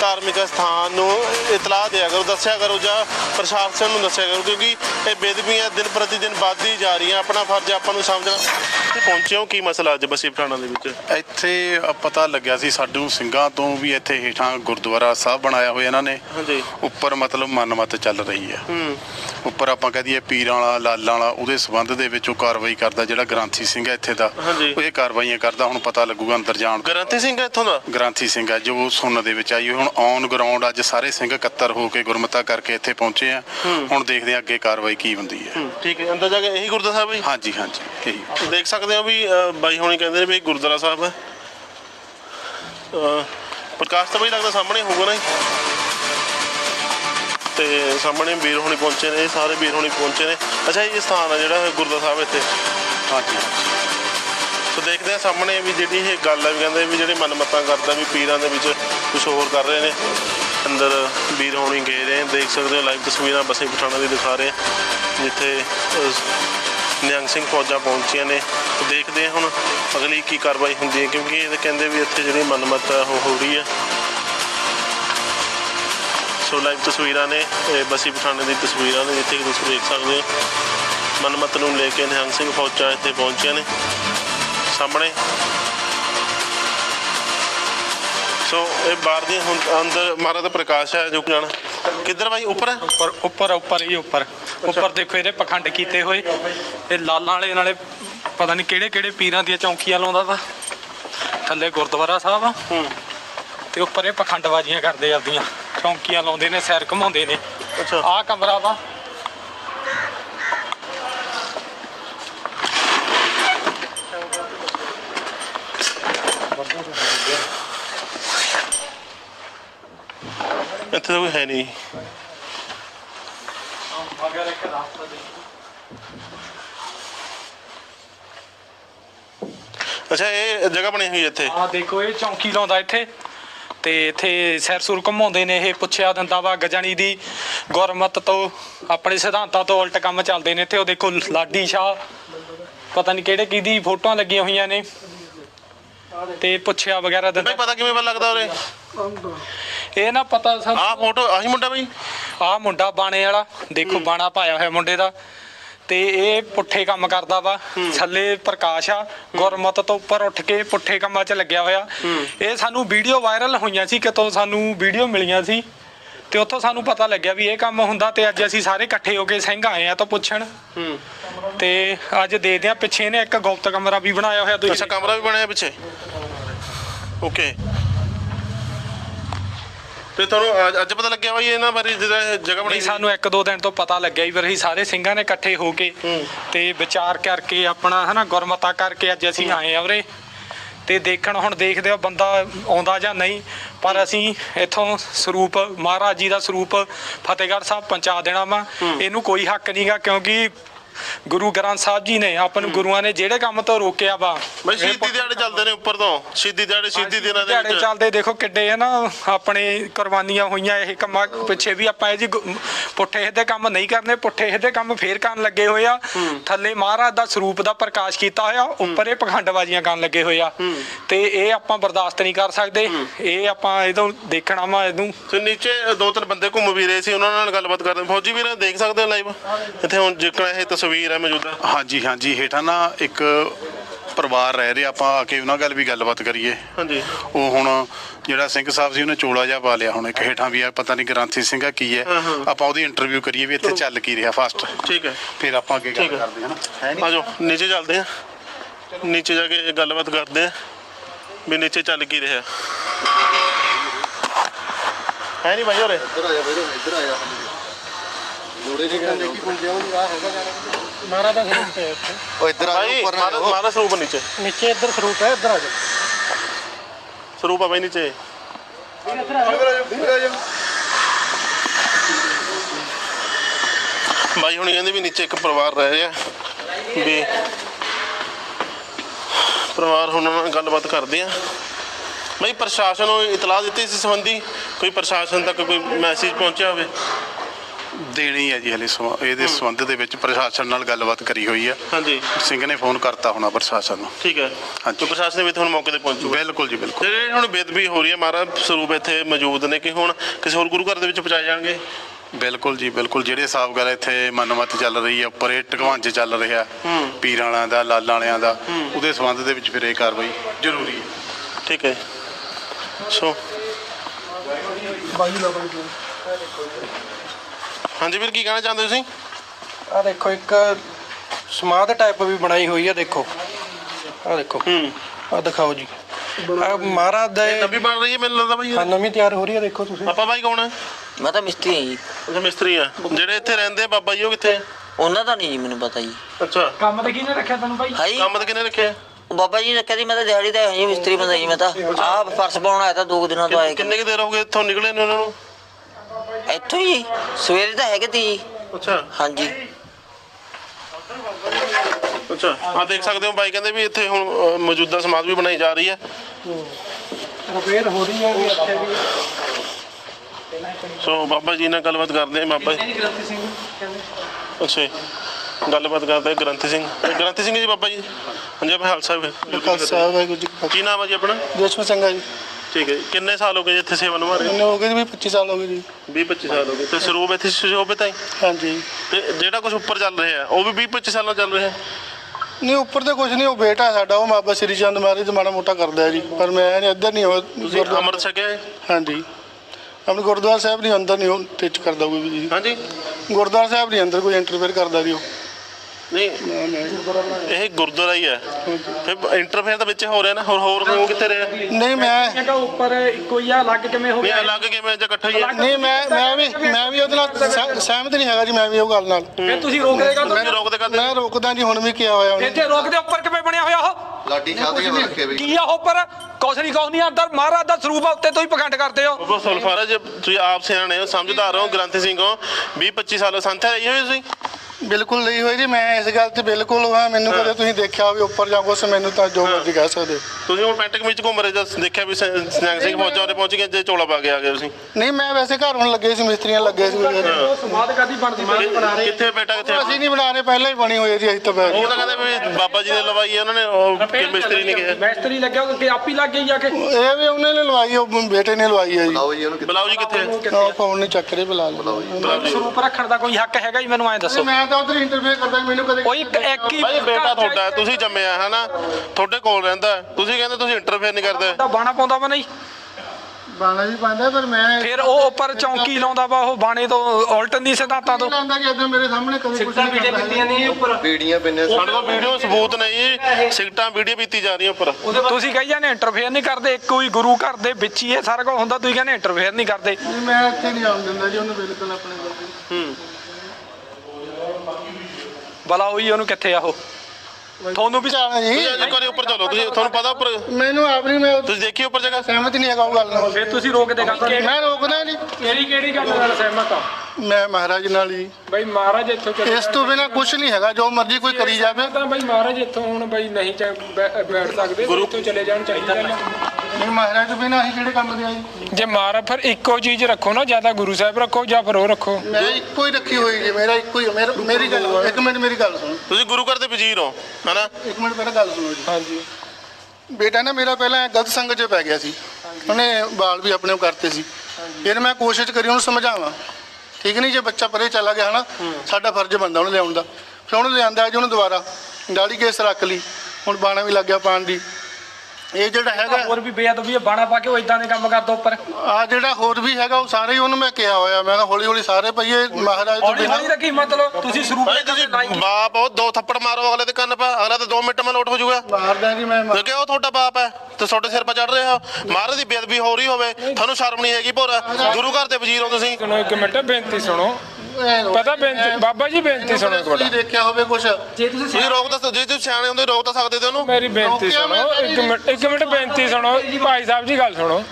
ਧਾਰਮਿਕ ਸਥਾਨ ਨੂੰ ਇਤਲਾਹ ਦਿਆ ਕਰੋ ਦੱਸਿਆ ਕਰੋ ਜਾਂ ਪ੍ਰਸ਼ਾਸਨ ਨੂੰ ਦੱਸਿਆ ਕਰੋ ਕਿਉਂਕਿ ਇਹ ਬੇਦਬੀਆਂ ਦਿਨ ਪ੍ਰਤੀ ਦਿਨ ਵੱਧਦੀ ਜਾ ਰਹੀਆਂ ਆਪਣਾ ਫਰਜ਼ ਆਪਾਂ ਨੂੰ ਸਮਝਣਾ ਤੇ ਪਹੁੰਚੇ ਹੋ ਕੀ ਮਸਲਾ ਅੱਜ ਬਸੀ ਪਠਾਣਾ ਦੇ ਵਿੱਚ? ਇੱਥੇ ਪਤਾ ਲੱਗਿਆ ਸੀ ਸਾਨੂੰ ਸਿੰਘਾਂ ਤੋਂ ਵੀ ਇੱਥੇ ਹੇਠਾਂ ਗੁਰਦੁਆਰਾ ਸਾਹਿਬ ਬਣਾਇਆ ਹੋਇਆ ਇਹਨਾਂ ਨੇ। ਹਾਂਜੀ। ਉੱਪਰ ਮਤਲਬ ਮਨਮਤ ਚੱਲ ਰਹੀ ਹੈ ਹੂੰ। ਉੱਪਰ ਆਪਾਂ ਕਹ ਦਈਏ ਪੀਰਾਂ ਵਾਲਾ ਲਾਲਾਂ ਵਾਲਾ ਉਹਦੇ ਸਬੰਧ ਦੇ ਵਿੱਚ ਉਹ ਕਾਰਵਾਈ ਕਰਦਾ ਜਿਹੜਾ ਗ੍ਰਾਂਥੀ ਸਿੰਘ ਹੈ ਇੱਥੇ ਦਾ ਹਾਂਜੀ। ਉਹ ਇਹ ਕਾਰਵਾਈਆਂ ਕਰਦਾ ਹੁਣ ਪਤਾ ਲੱਗੂਗਾ ਅੰਦਰ ਜਾਣ ਤੋਂ। ਗ੍ਰੰਥੀ ਸਿੰਘ ਇੱਥੋਂ ਦਾ ਗ੍ਰਾਂਥੀ ਸਿੰਘ ਹੈ ਜੋ ਸੁਣਨ ਦੇ ਵਿੱਚ ਆਈ ਹੋਈ। ਹੁਣ ਔਨ ਗਰਾਊਂਡ ਅੱਜ ਸਾਰੇ ਸਿੰਘ ਇਕੱਤਰ ਹੋ ਕੇ ਗੁਰਮਤਾ ਕਰਕੇ ਇੱਥੇ ਪਹੁੰਚੇ ਆ ਹੁਣ ਦੇਖਦੇ ਆ ਅੱਗੇ ਕਾਰਵਾਈ ਕੀ ਹੁੰਦੀ ਹੈ ਠੀਕ ਹੈ ਅੰਦਰ ਜਾ ਕੇ ਇਹੀ ਗੁਰਦੁਆਰਾ ਸਾਹਿਬ ਹੈ ਜੀ? ਹਾਂਜੀ ਹਾਂਜੀ ਇਹੀ ਦੇਖ ਸਕਦੇ ਹੋ ਵੀ ਬਾਈ ਹੋਣੀ ਕਹਿੰਦੇ ਨੇ ਵੀ ਇਹ ਗੁਰਦੁਆਰਾ ਸਾਹਿਬ ਹੈ ਪ੍ਰਕਾਸ਼ ਤਾਂ ਬਈ ਲੱਗਦਾ ਸਾਹਮਣੇ ਹੋਊਗਾ ਨਾ ਜੀ? ਤੇ ਸਾਹਮਣੇ ਵੀਰ ਹੋਣੀ ਪਹੁੰਚੇ ਨੇ ਇਹ ਸਾਰੇ ਵੀਰ ਹੋਣੀ ਪਹੁੰਚੇ ਨੇ। ਅੱਛਾ ਇਹ ਸਥਾਨ ਆ ਜਿਹੜਾ ਗੁਰਦੁਆਰਾ ਸਾਹਿਬ ਇੱਥੇ? ਹਾਂਜੀ। ਸੋ ਦੇਖਦੇ ਆ ਸਾਹਮਣੇ ਵੀ ਜਿਹੜੀ ਇਹ ਗੱਲ ਹੈ ਵੀ ਕਹਿੰਦੇ ਵੀ ਜਿਹੜੇ ਮਨਮਤਾਂ ਕਰਦਾ ਵੀ ਪੀਰਾਂ ਦੇ ਵਿੱਚ ਕੁਝ ਹੋਰ ਕਰ ਰਹੇ ਨੇ। ਅੰਦਰ ਵੀਰ ਹੋਣੀ ਗਏ ਨੇ ਦੇਖ ਸਕਦੇ ਹੋ ਲਾਈਵ ਤਸਵੀਰਾਂ ਬਸੇ ਪਠਾਣਾ ਦੀ ਦਿਖਾ ਰਹੇ ਆ, ਜਿੱਥੇ ਨਿਹੰਗ ਸਿੰਘ ਫੌਜਾਂ ਪਹੁੰਚੀਆਂ ਨੇ। ਦੇਖਦੇ ਆ ਹੁਣ ਅਗਲੀ ਕੀ ਕਾਰਵਾਈ ਹੁੰਦੀ ਹੈ ਕਿਉਂਕਿ ਇਹ ਕਹਿੰਦੇ ਵੀ ਇੱਥੇ ਜਿਹੜੀ ਮਨਮਤ ਆ ਹੋ ਰਹੀ ਹੈ ਸੋ ਲਾਈਵ ਤਸਵੀਰਾਂ ਨੇ ਬਸੀ ਪਠਾਣੇ ਦੀ ਤਸਵੀਰਾਂ ਨੇ ਜਿੱਥੇ ਕਿ ਤੁਸੀਂ ਦੇਖ ਸਕਦੇ ਹੋ। ਮਨਮਤ ਨੂੰ ਲੈ ਕੇ ਨਿਹੰਗ ਸਿੰਘ ਫੌਜਾਂ ਇੱਥੇ ਪਹੁੰਚੀਆਂ ਨੇ। ਸਾਹਮਣੇ। ਸੋ ਇਹ ਬਾਹਰ ਦੀ ਅੰਦਰ ਮਾਰਾ ਦਾ ਪ੍ਰਕਾਸ਼ ਹੈ ਜੋ ਜਾਣਾ। ਕਿੱਧਰ ਭਾਈ ਉੱਪਰ ਉੱਪਰ ਉੱਪਰ ਉੱਪਰ ਹੀ ਉੱਪਰ। ਉੱਪਰ ਦੇਖੋ ਇਹਦੇ ਪਖੰਡ ਕੀਤੇ ਹੋਏ। ਇਹ ਲਾਲਾਂ ਵਾਲੇ ਨਾਲੇ ਪਤਾ ਨਹੀਂ ਕਿਹੜੇ ਕਿਹੜੇ ਪੀਰਾਂ ਦੀਆਂ ਚੌਂਕੀਆਂ ਲਾਉਂਦਾ ਵਾ। ਥੱਲੇ ਗੁਰਦੁਆਰਾ ਸਾਹਿਬ ਆ। ਤੇ ਉੱਪਰ ਇਹ ਪਖੰਡਬਾਜ਼ੀਆਂ ਕਰਦੇ ਆਪਦੀਆਂ। ਚੌਂਕੀਆਂ ਲਾਉਂਦੇ ਨੇ ਸੈਰ ਘਮਾਉਂਦੇ ਨੇ। ਅੱਛਾ। ਆਹ ਕਮਰਾ ਵਾ। ਇੱਥੇ ਤਾਂ ਕੋਈ ਹੈ ਨਹੀਂ। ਇੱਕ ਰਾਸਤਾ ਅੱਛਾ ਇਹ ਜਗ੍ਹਾ ਬਣੀ ਹੋਈ ਇੱਥੇ। ਆ ਦੇਖੋ ਇਹ ਚੌਂਕੀ ਲਾਉਂਦਾ ਇੱਥੇ। ਤੇ ਇੱਥੇ ਸੈਰ ਸੁਰ ਘਮਾਉਂਦੇ ਨੇ ਇਹ ਪੁੱਛਿਆ ਦਿੰਦਾ ਵਾ ਗਜਣੀ ਦੀ। ਗੁਰਮਤ ਤੋਂ ਆਪਣੇ ਸਿਧਾਂਤਾਂ ਤੋਂ ਉਲਟ ਕੰਮ ਚੱਲਦੇ ਨੇ ਇੱਥੇ। ਉਹ ਦੇਖੋ ਲਾਡੀ ਸ਼ਾਹ ਪਤਾ ਨਹੀਂ ਕਿਹੜੇ ਕਿਹਦੀ ਫੋਟੋਆਂ ਲੱਗੀਆਂ ਹੋਈਆਂ ਨੇ। ਤੇ ਪੁੱਛਿਆ ਵਗੈਰਾ ਦਿੰਦਾ। ਪਤਾ ਕਿਵੇਂ ਪਤਾ ਲੱਗਦਾ ਉਰੇ? ਇਹ ਨਾ ਪਤਾ ਸਭ ਆਹ ਫੋਟੋ ਆਹੀ ਮੁੰਡਾ ਭਾਈ ਆਹ ਮੁੰਡਾ ਬਾਣੇ ਵਾਲਾ। ਦੇਖੋ ਬਾਣਾ ਪਾਇਆ ਹੋਇਆ ਮੁੰਡੇ ਦਾ। ਤੇ ਇਹ ਪੁੱਠੇ ਕੰਮ ਕਰਦਾ ਵਾ। ਥੱਲੇ ਪ੍ਰਕਾਸ਼ ਆ ਗੁਰਮਤ ਤੋਂ ਉੱਪਰ ਉੱਠ ਕੇ ਪੁੱਠੇ ਕੰਮਾਂ 'ਚ ਲੱਗਿਆ ਹੋਇਆ। ਇਹ ਸਾਨੂੰ ਵੀਡੀਓ ਵਾਇਰਲ ਹੋਈਆਂ ਸੀ ਕਿਤੋਂ ਸਾਨੂੰ ਵੀਡੀਓ ਮਿਲੀਆਂ ਸੀ। ਤੇ ਉੱਥੋਂ ਸਾਨੂੰ ਪਤਾ ਲੱਗਿਆ ਵੀ ਇਹ ਕੰਮ ਹੁੰਦਾ ਤੇ ਅੱਜ ਅਸੀਂ ਸਾਰੇ ਇਕੱਠੇ ਹੋ ਕੇ ਸਿੰਘ ਆਏ ਆ ਤਾਂ ਪੁੱਛਣ। ਤੇ ਅੱਜ ਦੇਖਦੇ ਆ ਪਿੱਛੇ ਨੇ ਇੱਕ ਗੁਪਤ ਕਮਰਾ ਵੀ ਬਣਾਇਆ ਹੋਇਆ ਅੱਛਾ ਤੁਸੀਂ ਕਮਰਾ ਵੀ ਬਣਿਆ ਪਿੱਛੇ? ਓਕੇ। ਤੇ ਤੁਹਾਨੂੰ ਅੱਜ- ਅੱਜ ਪਤਾ ਲੱਗਿਆ ਭਾਈ ਇਹਨਾਂ ਬਾਰੇ ਜਿਹੜਾ ਇਹ ਜਗ੍ਹਾ ਬਣੀ ਨਹੀਂ ਸਾਨੂੰ ਇੱਕ ਦੋ ਦਿਨ ਤੋਂ ਪਤਾ ਲੱਗਿਆ ਹੀ ਫਿਰ ਅਸੀਂ ਸਾਰੇ ਸਿੰਘਾਂ ਨੇ ਇਕੱਠੇ ਹੋ ਕੇ ਤੇ ਵਿਚਾਰ ਕਰਕੇ ਆਪਣਾ ਹਨਾ ਗੁਰਮਤਾ ਕਰਕੇ ਅੱਜ ਅਸੀਂ ਆਏ ਆ ਉਰੇ। ਤੇ ਦੇਖਣ ਹੁਣ ਦੇਖਦੇ ਆ ਬੰਦਾ ਆਉਂਦਾ ਜਾਂ ਨਹੀਂ ਪਰ ਅਸੀਂ ਇੱਥੋਂ ਸਰੂਪ ਮਹਾਰਾਜ ਜੀ ਦਾ ਸਰੂਪ ਫਤਿਹਗੜ੍ਹ ਸਾਹਿਬ ਪਹੁੰਚਾ ਦੇਣਾ ਵਾ। ਇਹਨੂੰ ਕੋਈ ਹੱਕ ਨਹੀਂਗਾ ਕਿਉਂਕਿ ਗੁਰੂ ਗ੍ਰੰਥ ਸਾਹਿਬ ਜੀ ਨੇ ਆਪਾਂ ਨੂੰ ਗੁਰੂਆਂ ਨੇ ਜਿਹੜੇ ਕੰਮ ਤੋਂ ਰੋਕਿਆ ਵਾ ਸ਼ਹੀਦੀ ਦਿਹਾੜੇ ਚੱਲਦੇ ਨੇ ਉੱਪਰ ਤੋਂ ਸ਼ਹੀਦੀ ਦਿਹਾੜੇ ਸ਼ਹੀਦੀ ਦਿਨਾਂ ਦੇ ਵਿੱਚ। ਚੱਲਦੇ ਦੇਖੋ ਕਿੱਡੇ ਆ ਨਾ ਆਪਣੇ ਕੁਰਬਾਨੀਆਂ ਹੋਈਆਂ ਇਹ ਕੰਮਾਂ ਪਿੱਛੇ ਵੀ ਆਪਾਂ ਇਹ ਜੀ ਪੁੱਠੇ ਇਹਦੇ ਕੰਮ ਨਹੀਂ ਕਰਨੇ ਪੁੱਠੇ ਇਹਦੇ ਕੰਮ ਫੇਰ ਕਰਨ ਲੱਗੇ ਹੋਏ ਆ। ਥੱਲੇ ਮਹਾਰਾਜ ਦਾ ਸਰੂਪ ਦਾ ਪ੍ਰਕਾਸ਼ ਕੀਤਾ ਹੋਇਆ ਉੱਪਰ ਇਹ ਪਖੰਡਬਾਜ਼ੀਆਂ ਕਰਨ ਲੱਗੇ ਹੋਏ ਆ। ਤੇ ਇਹ ਆਪਾਂ ਬਰਦਾਸ਼ਤ ਨਹੀਂ ਕਰ ਸਕਦੇ ਇਹ ਆਪਾਂ ਇਹਦੋਂ ਦੇਖਣਾ ਵਾ ਇਹਨੂੰ। ਤੇ ਨੀਚੇ ਦੋ ਤਿੰਨ ਬੰਦੇ ਘੁੰਮ ਵੀ ਰਹੇ ਸੀ ਉਹਨਾਂ ਨਾਲ ਗੱਲਬਾਤ ਕਰਦੇ ਫੌਜੀ ਵੀਰ ਦੇਖ ਸਕਦੇ ਹੋ ਲਾਈਵ ਇੱਥੇ ਹੁਣ ਜਿੱਕਣਾ ਇਹ ਤਸਵੀਰ ਹੈ ਮੌਜੂਦਾ? ਹਾਂਜੀ ਹਾਂਜੀ। ਹੇਠਾਂ ਨਾ ਇੱਕ ਪਰਿਵਾਰ ਰਹਿ ਰਿਹਾ ਆਪਾਂ ਆ ਕੇ ਉਹਨਾਂ ਗੱਲ ਵੀ ਗੱਲਬਾਤ ਕਰੀਏ। ਹਾਂਜੀ। ਉਹ ਹੁਣ ਜਿਹੜਾ ਸਿੰਘ ਸਾਹਿਬ ਸੀ ਉਹਨੇ ਚੋਲਾ ਜਿਹਾ ਪਾ ਲਿਆ ਹੁਣ ਇੱਕ ਹੇਠਾਂ ਵੀ ਆ ਪਤਾ ਨਹੀਂ ਗ੍ਰਾਂਥੀ ਸਿੰਘ ਆ ਕੀ ਹੈ। ਹਾਂ, ਹਾਂ। ਆਪਾਂ ਉਹਦੀ ਇੰਟਰਵਿਊ ਕਰੀਏ ਵੀ ਇੱਥੇ ਚੱਲ। ਕੀ ਰਿਹਾ ਫਾਸਟ ਠੀਕ ਹੈ। ਫਿਰ ਆਪਾਂ ਅੱਗੇ ਗੱਲ ਹੈ। ਕਰਦੇ ਹਾਂ ਹੈ ਨਹੀਂ? ਆ ਜਾਓ ਨੀਚੇ ਚੱਲਦੇ ਆ ਨੀਚੇ ਜਾ ਕੇ ਗੱਲਬਾਤ ਕਰਦੇ ਆ ਵੀ ਨੀਚੇ ਚੱਲ ਕੀ ਰਿਹਾ। ਹੈ ਨਹੀਂ ਭਾਈ ਹੋਰੇ? ਇੱਧਰ ਆ ਜਾ ਇੱਧਰ ਆ ਜਾ। ਜੋੜੇ ਨੇ ਕਹਿੰਦੇ ਕਿ ਪੁੰਜਿਆ ਨਹੀਂ ਆ ਹੈਗਾ ਜਾਣਾ ਮਹਾਰਾਜ ਦਾ ਸਰੂਪ ਹੈ ਉਹ ਇੱਧਰ ਆ ਭਾਈ ਜਾ ਉੱਪਰ ਨਾ ਮਾਰਾ ਜਾਓ। ਮਾਰਾ ਸਰੂਪ ਨੀਚੇ। ਨੀਚੇ ਇੱਧਰ ਸਰੂਪ ਹੈ ਇੱਧਰ ਆ ਜਾ ਸਰੂਪ ਆ ਭਾਈ ਨੀਚੇ। ਭਾਈ ਹੁਣੀ ਕਹਿੰਦੇ ਵੀ ਨੀਚੇ ਇੱਕ ਪਰਿਵਾਰ ਰਹਿ ਰਿਹਾ। ਵੀ ਪਰਿਵਾਰ ਹੁਣ ਉਹਨਾਂ ਨਾਲ ਗੱਲਬਾਤ ਕਰਦੇ ਆ ਬਈ ਪ੍ਰਸ਼ਾਸਨ ਨੂੰ ਇਤਲਾਹ ਦਿੱਤੀ ਇਸ ਸੰਬੰਧੀ? ਕੋਈ ਪ੍ਰਸ਼ਾਸਨ ਤੱਕ ਕੋਈ ਮੈਸੇਜ ਪਹੁੰਚਿਆ ਹੋਵੇ? ਦੇਣੀ ਹੈ ਜੀ ਹਲੇ ਸਮ- ਇਹਦੇ ਸੰਬੰਧ ਦੇ ਵਿੱਚ ਪ੍ਰਸ਼ਾਸਨ ਨਾਲ ਗੱਲਬਾਤ ਕਰੀ ਹੋਈ ਆ ਹਾਂਜੀ। ਸਿੰਘ ਨੇ ਫੋਨ ਕਰਤਾ ਹੋਣਾ ਪ੍ਰਸ਼ਾਸਨ ਨੂੰ। ਠੀਕ ਹੈ। ਹਾਂਜੀ। ਤੇ ਪ੍ਰਸ਼ਾਸਨ ਵੀ ਤੁਹਾਨੂੰ ਮੌਕੇ ਤੇ ਪਹੁੰਚੂਗਾ। ਬਿਲਕੁਲ ਜੀ ਬਿਲਕੁਲ। ਜਿਹੜੇ ਹੁਣ ਬੇਦਬੀ ਹੋ ਰਹੀ ਹੈ। ਮਹਾਰਾਜ ਸਰੂਪ ਇੱਥੇ ਮੌਜੂਦ ਨੇ ਕਿ ਹੁਣ ਕਿਸੇ ਹੋਰ ਗੁਰੂ ਘਰ ਦੇ ਵਿੱਚ ਪਹੁੰਚਾਏ ਜਾਣਗੇ? ਬਿਲਕੁਲ ਜੀ ਬਿਲਕੁਲ। ਜਿਹੜੇ ਹਿਸਾਬ ਗੱਲ ਇੱਥੇ ਮਨਮਤ ਚੱਲ ਰਹੀ ਹੈ ਉੱਪਰ ਇਹ ਢਗਵਾਂਜ ਚੱਲ ਰਿਹਾ। ਪੀਰਾਂ ਵਾਲਿਆਂ ਦਾ ਲਾਲਾਂ ਵਾਲਿਆਂ ਦਾ। ਉਹਦੇ ਸੰਬੰਧ ਦੇ ਵਿੱਚ ਫਿਰ ਇਹ ਕਾਰਵਾਈ ਜ਼ਰੂਰੀ ਹੈ। ਠੀਕ ਹੈ। ਸੋ ਹਾਂਜੀ ਵੀਰ ਕੀ ਕਹਿਣਾ ਚਾਹੁੰਦੇ ਤੁਸੀਂ? ਆ ਦੇਖੋ ਇੱਕ ਸਮਾਧ ਟਾਈਪ ਵੀ ਬਣਾਈ ਹੋਈ ਆ ਦੇਖੋ। ਆ ਦੇਖੋ। ਹੂੰ। ਆ ਦਿਖਾਓ ਜੀ। ਆ ਮਹਾਰਾਜ ਦਾ ਇਹ- ਨਵੀਂ ਬਣ ਰਹੀ ਹੈ ਮੈਨੂੰ ਲੱਗਦਾ ਭਾਈ ਹਾਂ, ਨਵੀਂ ਤਿਆਰ ਹੋ ਰਹੀ ਹੈ ਦੇਖੋ ਤੁਸੀਂ। ਪਾਪਾ ਭਾਈ ਕੌਣ ਹੈ? ਮੈਂ ਤਾਂ ਮਿਸਤਰੀ ਹਾਂ ਜੀ। ਅੱਛਾ ਮਿਸਤਰੀ ਆ। ਜਿਹੜੇ ਇੱਥੇ ਰਹਿੰਦੇ ਆ ਬਾਬਾ ਜੀ ਉਹ ਕਿੱਥੇ ਆ? ਉਹਨਾਂ ਦਾ ਨਹੀਂ ਜੀ ਮੈਨੂੰ ਪਤਾ ਜੀ। ਅੱਛਾ। ਕੰਮ ਤੇ ਕਿਹਨੇ ਰੱਖਿਆ ਤੈਨੂੰ ਭਾਈ ਹਾਈ ਕੰਮ ਤੇ ਕਿਹਨੇ ਰੱਖਿਆ? ਉਹ ਬਾਬਾ ਜੀ ਨੇ ਕਹਿੰਦੀ ਮੈਂ ਤਾਂ ਦਿਹਾੜੀ ਦਾ ਹਾਂ ਮਿਸਤਰੀ ਬੰਦਾ ਜੀ ਮੈਂ ਤਾਂ ਆਹ ਫਰਸ਼ ਪਾਉਣ ਆਇਆ ਤਾਂ ਦੋ ਕੁ ਦਿਨਾਂ ਤੋਂ ਆਇਆ ਕਿੰਨੇ ਕੁ ਦੇਰ ਹੋ ਗਏ ਇੱਥੋਂ ਨਿਕਲੇ ਨੇ ਉਹਨਾਂ ਨੂੰ? ਇੱਥੋਂ ਹੀ ਸਵੇਰੇ ਤਾਂ ਹੈਗੇ ਤੀ ਜੀ ਅੱਛਾ। ਹਾਂਜੀ। ਅੱਛਾ। ਆ ਦੇਖ ਸਕਦੇ ਹੋ ਬਾਈ ਕਹਿੰਦੇ ਵੀ ਇੱਥੇ ਹੁਣ ਅ, ਮੌਜੂਦਾ ਸਮਾਧ ਵੀ ਬਣਾਈ ਜਾ ਰਹੀ ਹੈ। ਰਿਪੇਅਰ ਹੋ ਰਹੀ ਹੈ ਵੀ ਇੱਥੇ ਵੀ। ਸੋ ਬਾਬਾ ਜੀ ਨਾਲ ਗੱਲਬਾਤ ਕਰਦੇ ਆ ਬਾਬਾ ਜੀ। ਗ੍ਰੰਥੀ ਸਿੰਘ ਅੱਛਾ ਜੀ। ਗੱਲਬਾਤ ਕਰਦੇ ਆ ਗ੍ਰੰਥੀ ਸਿੰਘ। ਇਹ ਗ੍ਰੰਥੀ ਸਿੰਘ ਜੀ ਬਾਬਾ ਜੀ। ਹਾਂਜੀ ਆਪਾਂ ਹਾਲ ਸਾਹਿਬ ਖਾਲਸਾ ਵਾਹਿਗੁਰੂ ਜੀ ਨਾਮ ਹੈ ਜੀ ਆਪਣਾ? ਜਸ਼ਮ ਸਿੰਘਾ ਜੀ। ਠੀਕ ਹੈ ਜੀ। ਕਿੰਨੇ ਸਾਲ ਹੋ ਗਏ ਜੀ ਇੱਥੇ ਸੇਵਾ ਨਿਭਾ ਰਹੇ ਇਹਨੇ ਹੋ ਗਏ ਜੀ? ਵੀ 25 ਸਾਲ ਹੋ ਗਏ ਜੀ। 20 25 ਸਾਲ ਹੋ ਗਏ। ਤੇ ਸਰੂਪ ਇੱਥੇ ਸ਼ੋਭਿਤ ਹੈ ਹਾਂਜੀ। ਤੇ ਜਿਹੜਾ ਕੁਝ ਉੱਪਰ ਚੱਲ ਰਿਹਾ ਉਹ ਵੀ 20 25 ਸਾਲਾਂ ਚੱਲ ਰਿਹਾ ਨਹੀਂ ਉੱਪਰ ਤੇ ਕੁਝ ਨਹੀਂ ਉਹ ਬੇਟਾ ਸਾਡਾ ਉਹ ਬਾਬਾ ਸ੍ਰੀ ਚੰਦ ਮਹਾਰਾਜ ਮਾੜਾ ਮੋਟਾ ਕਰਦਾ ਜੀ। ਪਰ ਮੈਂ ਇੱਧਰ ਨਹੀਂ ਹੋ ਤੁਸੀਂ ਅੰਮ੍ਰਿਤ ਛਕਿਆ ਹੈ? ਹਾਂਜੀ। ਆਪਣੇ ਗੁਰਦੁਆਰਾ ਸਾਹਿਬ ਨਹੀਂ ਅੰਦਰ ਨਹੀਂ ਉਹ ਟਿਚ ਕਰਦਾ ਕੋਈ ਵੀ ਜੀ। ਹਾਂਜੀ। ਗੁਰਦੁਆਰਾ ਸਾਹਿਬ ਨਹੀਂ ਅੰਦਰ ਕੋਈ ਇੰਟਰਫੇਅਰ ਕਰਦਾ ਜੀ ਉਹ। ਨਹੀਂ। ਇਹ ਗੁਰਦੁਆਰਾ ਹੀ ਹੈ। ਫਿਰ ਇੰਟਰਫੇਅਰ ਤਾਂ ਵਿੱਚ ਹੋ ਰਿਹਾ ਨਾ ਹੋਰ ਹੋਰ ਉਹ ਕਿੱਥੇ ਰਿਹਾ? ਨਹੀਂ ਮੈਂ ਕਿ ਉੱਪਰ ਇੱਕੋ ਹੀ ਆ ਅਲੱਗ ਕਿਵੇਂ ਹੋ ਨਹੀਂ ਅਲੱਗ ਕਿਵੇਂ ਜਾਂ ਇਕੱਠਾ ਹੀ ਹੈ? ਨਹੀਂ ਮੈਂ ਮੈਂ ਵੀ ਮੈਂ ਵੀ ਉਹਦੇ ਨਾਲ ਸਹਿ- ਸਹਿਮਤ ਨਹੀਂ ਹੈਗਾ ਜੀ ਮੈਂ ਵੀ ਉਹ ਗੱਲ ਨਾਲ। ਫਿਰ ਤੁਸੀਂ ਰੋਕਦੇਗਾ ਤੁਸੀਂ ਰੋਕਦੇ ਕਰਦੇ ਮੈਂ ਰੋਕਦਾ ਜੀ ਹੁਣ ਵੀ ਕਿਹਾ ਹੋਇਆ ਉਹਨੇ। ਇੱਥੇ ਰੋਕਦੇ ਉੱਪਰ ਕਿਵੇਂ ਬਣਿਆ ਹੋਇਆ ਉਹ? ਲਾਡੀ ਖਾਦੀਆਂ ਰੱਖੇ ਵੀ ਕੀ ਆ ਉਹ ਉੱਪਰ? ਕੁਛ ਨਹੀਂ ਕੁਛ ਨਹੀਂ ਅੰਦਰ ਮਹਾਰਾਜ ਦਾ ਸਰੂਪ ਆ ਉੱਤੇ ਤੋਂ ਹੀ ਪਖੰਡ ਕਰਦੇ ਹੋ। ਬਾਬਾ ਸੁਲਫਾਰਾ ਜੇ ਤੁਸੀਂ ਆਪ ਸਿਆਣੇ ਹੋ ਸਮਝਦਾਰ ਹੋ ਗ੍ਰੰਥੀ ਸਿੰਘ ਹੋ 20 25 ਸਾਲ ਸੰਥਿਆ ਰਹੀ ਹੋਈ ਤੁਸੀਂ? ਬਿਲਕੁਲ ਨਹੀਂ ਹੋਈ ਜੀ ਮੈਂ ਇਸ ਗੱਲ ਤੇ ਬਿਲਕੁਲ ਹਾਂ ਮੈਨੂੰ ਕਦੇ ਤੁਸੀਂ ਦੇਖਿਆ ਹੋਵੇ ਉੱਪਰ ਜਾਂ ਕੁਛ ਮੈਨੂੰ ਤਾਂ ਜੋ ਮਰਜ਼ੀ ਕਹਿ ਸਕਦੇ। ਹੋ। ਤੁਸੀਂ ਹੁਣ ਪੈਂਟ ਕਮੀਜ਼ ਘੁੰਮ ਰਹੇ ਜਦ ਦੇਖਿਆ ਵੀ ਸ- ਸਿੰਘ ਪਹੁੰਚਾ ਉਹਦੇ ਪਹੁੰਚ ਗਏ ਜੇ ਚੋਲਾ ਪਾ ਕੇ ਆ ਗਏ ਤੁਸੀਂ? ਨਹੀਂ ਮੈਂ ਵੈਸੇ ਘਰ ਹੁਣ ਲੱਗੇ ਸੀ ਮਿਸਤਰੀਆਂ ਲੱਗੇ ਸੀ। ਉਹ ਸਮਾਧ ਕਾਦੀ ਬਣਦੀ? ਬਣੀ ਰਹੇ ਕਿੱਥੇ ਬੇਟਾ ਕਿੱਥੇ? ਅਸੀਂ ਨਹੀਂ ਬਣਾ ਰਹੇ ਪਹਿਲਾਂ ਹੀ ਬਣੀ ਹੋਈ ਹੈ ਜੀ ਅਸੀਂ ਤਾਂ ਬੈਠ ਉਹ ਤਾਂ ਕਹਿੰਦੇ ਵੀ ਬਾਬਾ ਜੀ ਨੇ ਲਵਾਈ ਹੈ ਉਹਨਾਂ ਨੇ ਉਹ ਕਿ ਮਿਸਤਰੀ ਨਹੀਂ ਕਿਹਾ। ਮੈਸਤਰੀ ਲੱਗਿਆ ਉਹ ਕਿ ਆਪ ਹੀ ਲੱਗ ਗਈ ਜਾ ਕੇ? ਇਹ ਵੀ ਉਹਨੇ ਨੇ ਲਵਾਈ ਉਹ ਬੇਟੇ ਨੇ ਲਵਾਈ ਹੈ ਜੀ। ਲਾਓ ਜੀ ਉਹਨੂੰ ਬੁਲਾਓ ਜੀ ਕਿੱਥੇ? ਉਹ ਫੋਨ ਨਹੀਂ ਚੱਕ ਰਹੇ ਬੁਲਾ ਲਓ ਸਰੂਪ ਰੱਖਣ ਦਾ ਕੋਈ ਹੱਕ ਹੈਗਾ ਜੀ ਮੈਨੂੰ ਐਂ ਦੱਸੋ। ਮੈਂ ਤਾਂ ਉਧਰ ਇੰਟਰਫੇਅਰ ਕਰਦਾ ਮੈਨੂੰ ਕਦੇ ਕੋਈ ਇੱਕ ਇੱਕ ਹੀ ਭਾਈ ਬੇਟਾ ਤੁਹਾਡਾ ਹੈ, ਤੁਸੀਂ ਜੰਮਿਆ ਹੈ ਨਾ ਤੁਹਾਡੇ ਕੋਲ ਰਹਿੰਦਾ ਹੈ। ਤੁਸੀਂ ਕਹਿੰਦੇ ਤੁਸੀਂ ਇੰਟਰਫੇਅਰ ਨਹੀਂ ਕਰਦੇ। ਦਾ ਬਾਣਾ ਪਾਉਂਦਾ ਵਾ ਨਹੀਂ? ਬਾਣਾ ਵੀ ਪਾਉਂਦਾ ਪਰ ਮੈਂ ਫਿਰ ਉਹ ਉੱਪਰ ਚੌਂਕੀ ਲਾਉਂਦਾ ਵਾ ਉਹ ਬਾਣੇ ਤੋਂ ਉਲਟਨ ਦੀ ਸਿਧਾਂਤਾਂ ਤੋਂ। ਲਾਉਂਦਾ ਕਿ ਇਦਾਂ ਮੇਰੇ ਸਾਹਮਣੇ ਕਦੇ ਕੁਝ ਨਹੀਂ ਕਰਦਾ। ਨਹੀਂ ਉੱਪਰ। ਬੀੜੀਆਂ ਪਿੰਨੇ ਸਾਡੇ ਕੋਲ ਵੀਡੀਓ ਸਬੂਤ ਨਹੀਂ ਸਿਗਟਾਂ ਵੀਡੀਓ ਪੀਤੀ ਜਾ ਰਹੀਆਂ ਉੱਪਰ। ਤੁਸੀਂ ਕਹੀ ਜਾਂਦੇ ਇੰਟਰਫੇਅਰ ਨਹੀਂ ਕਰਦੇ ਇੱਕੋ ਹੀ ਗੁਰੂ ਘਰ ਦੇ ਵਿੱਚ ਹੀ ਇਹ ਸਾਰਾ ਕੁਝ ਹੁੰਦਾ ਤੁਸੀਂ ਕਹਿੰਦੇ ਇੰਟਰਫੇਅਰ ਨਹੀਂ ਕਰਦੇ। ਨਹੀਂ, ਮੈਂ ਇੱਥੇ ਨਹੀਂ ਆਉਣ ਦਿੰਦਾ ਜੀ ਉਹਨੂੰ ਬਿਲਕੁਲ ਆਪਣੇ ਕੋਲ ਹੂੰ। ਬਲਾ ਹੋਈ ਉਹਨੂੰ ਕਿੱਥੇ ਆ ਉਹ? ਤੁਹਾਨੂੰ ਵੀ ਜਾਣਾ ਜੀ ਤੁਸੀਂ ਇੱਕ ਵਾਰੀ ਉੱਪਰ ਚਲੋ ਤੁਸੀਂ ਤੁਹਾਨੂੰ ਪਤਾ ਉੱਪਰ ਮੈਨੂੰ ਆਪ ਨਹੀਂ ਮੈਂ ਤੁਸੀਂ ਦੇਖੀ ਉੱਪਰ ਜਗ੍ਹਾ? ਸਹਿਮਤ ਨਹੀਂ ਹੈਗਾ ਉਹ ਗੱਲ ਨਾਲ। ਫਿਰ ਤੁਸੀਂ ਰੋਕਦੇ ਕਰਦੇ ਮੈਂ ਰੋਕਦਾ ਨਹੀਂ। ਕਿਹੜੀ ਕਿਹੜੀ ਗੱਲ ਨਾਲ ਸਹਿਮਤ ਆ? ਮੈਂ ਮਹਾਰਾਜ ਨਾਲ ਹੀ। ਬਈ ਮਹਾਰਾਜ ਇੱਥੋਂ ਚੱਲ ਇਸ ਤੋਂ ਬਿਨਾ ਕੁਝ ਨਹੀਂ ਹੈਗਾ ਜੋ ਮਰਜ਼ੀ ਕੋਈ ਕਰੀ ਜਾਵੇ। ਤਾਂ ਬਈ ਮਹਾਰਾਜ ਇੱਥੋਂ ਹੁਣ ਬਈ ਨਹੀਂ ਬੈਠ ਸਕਦੇ ਇੱਥੋਂ ਚਲੇ ਜਾਣ ਚਾਹੀਦਾ। ਨਹੀਂ ਮਹਾਰਾਜ ਤੋਂ ਬਿਨਾ ਅਸੀਂ ਕਿਹੜੇ ਕੰਮ ਦੇ ਆਏ? ਜੇ ਮਹਾਰਾਜ ਫਿਰ ਇੱਕੋ ਚੀਜ਼ ਰੱਖੋ ਨਾ ਜਾਂ ਤਾਂ ਗੁਰੂ ਸਾਹਿਬ ਰੱਖੋ ਜਾਂ ਫਿਰ ਉਹ ਰੱਖੋ। ਮੈਂ ਇੱਕੋ ਹੀ ਰੱਖੀ ਹੋਈ ਜੀ ਮੇਰਾ ਇੱਕੋ ਹੀ ਮੇਰੀ ਗੱਲ ਇੱਕ ਮਿੰਟ ਮੇਰੀ ਗੱਲ ਸੁਣੋ। ਤੁਸੀਂ ਗੁਰੂ ਘਰ ਦੇ ਵਜ਼ੀਰ ਹੋ। ਹਨਾ? ਇੱਕ ਮਿੰਟ ਪਹਿਲਾਂ ਗੱਲ ਸੁਣੋ ਜੀ। ਹਾਂਜੀ। ਬੇਟਾ ਨਾ ਮੇਰਾ ਪਹਿਲਾਂ ਗਲਤ ਸੰਗਤ 'ਚ ਪੈ ਗਿਆ ਸੀ। ਉਹਨੇ ਬਾਲ ਵੀ ਆਪਣੇ ਕਰਤੇ ਸੀ। ਫਿਰ ਮੈਂ ਕੋਸ਼ਿਸ਼ ਕਰੀ ਉਹਨੂੰ ਸਮਝਾਵਾਂ। ਠੀਕ ਨਹੀਂ? ਜੇ ਬੱਚਾ ਪਰੇ ਚਲਾ ਗਿਆ ਹਨਾ ਸਾਡਾ ਫਰਜ਼ ਬਣਦਾ ਉਹਨੂੰ ਲਿਆਉਣ ਦਾ। ਫਿਰ ਉਹਨੂੰ ਲਿਆਂਦਾ ਜੀ ਉਹਨੂੰ ਦੁਬਾਰਾ। ਦਾੜੀ ਕੇਸ ਰੱਖ ਲਈ। ਹੁਣ ਬਾਣਾ ਵੀ ਲੱਗ ਗਿਆ ਪਾਣ ਦੀ। ਇਹ ਜਿਹੜਾ ਹੈਗਾ ਹੋਰ ਵੀ ਬੇਅਦਬੀ ਬਾਣਾ ਪਾ ਕੇ ਉਹ ਇਦਾਂ ਦੇ ਕੰਮ ਕਰਦਾ ਉੱਪਰ। ਆ ਜਿਹੜਾ ਹੋਰ ਵੀ ਹੈਗਾ ਉਹ ਸਾਰੇ ਹੀ ਉਹਨੂੰ ਮੈਂ ਕਿਹਾ ਹੋਇਆ। ਮੈਂ ਕਿਹਾ ਹੌਲੀ ਹੌਲੀ ਸਾਰੇ ਪਈਏ ਮਹਾਰਾਜ ਤੋਂ ਹੌਲੀ ਬਿਨਾਂ ਹੌਲੀ ਰੱਖੀ ਮਤਲਬ? ਤੁਸੀਂ ਸਰੂਪ ਭਾਈ ਤੁਸੀਂ ਬਾਪ ਹੋ ਦੋ ਥੱਪੜ ਮਾਰੋ ਅਗਲੇ ਦੇ ਕੰਨ ਪਾ ਅਗਲਾ ਤਾਂ 2 ਮਿੰਟ ਮੈਂ ਲੋਟ ਹੋ ਜਾਊਗਾ ਮਾਰਦਾ ਜੀ ਮੈਂ ਕਿਉਂਕਿ ਉਹ ਤੁਹਾਡਾ ਬਾਪ ਹੈ ਤੇ ਤੁਹਾਡੇ ਸਿਰ 'ਤੇ ਚੜ ਰਿਹਾ। ਮਹਾਰਾਜ ਦੀ ਬੇਅਦਬੀ ਹੋ ਰਹੀ ਹੋਵੇ ਤੁਹਾਨੂੰ ਸ਼ਰਮ ਨਹੀਂ ਹੈਗੀ ਭੋਰਾ। ਗੁਰੂ ਘਰ ਦੇ ਵਜ਼ੀਰ ਹੋ ਤੁਸੀਂ। ਸੁਣੋ ਇੱਕ ਮਿੰਟ ਬੇਨਤੀ ਸੁਣੋ। ਪਤਾ ਬੇਨਤੀ ਬਾਬਾ ਜੀ ਬੇਨਤੀ ਸੁਣੋ ਇੱਕ ਤੁਸੀਂ ਮਿੰਟ ਦੇਖਿਆ ਹੋਵੇ ਕੁਛ। ਜੇ ਤੁਸੀਂ ਤੁਸੀਂ ਰੋਕ ਤਾਂ ਜੇ ਤੁਸੀਂ ਸਿਆਣੇ ਹੁੰਦੇ ਰੋਕ ਤਾਂ ਸਕਦੇ ਤੇ ਉਹਨੂੰ? ਮੇਰੀ ਬੇਨਤੀ ਰੋਕਿਆ ਸੁਣੋ ਮੈਂ ਇੱਕ ਮਿੰਟ ਇੱਕ ਮਿੰਟ ਬੇਨਤੀ ਸੁਣੋ। ਭਾਈ ਸਾਹਿਬ ਜੀ ਗੱਲ ਸੁਣੋ।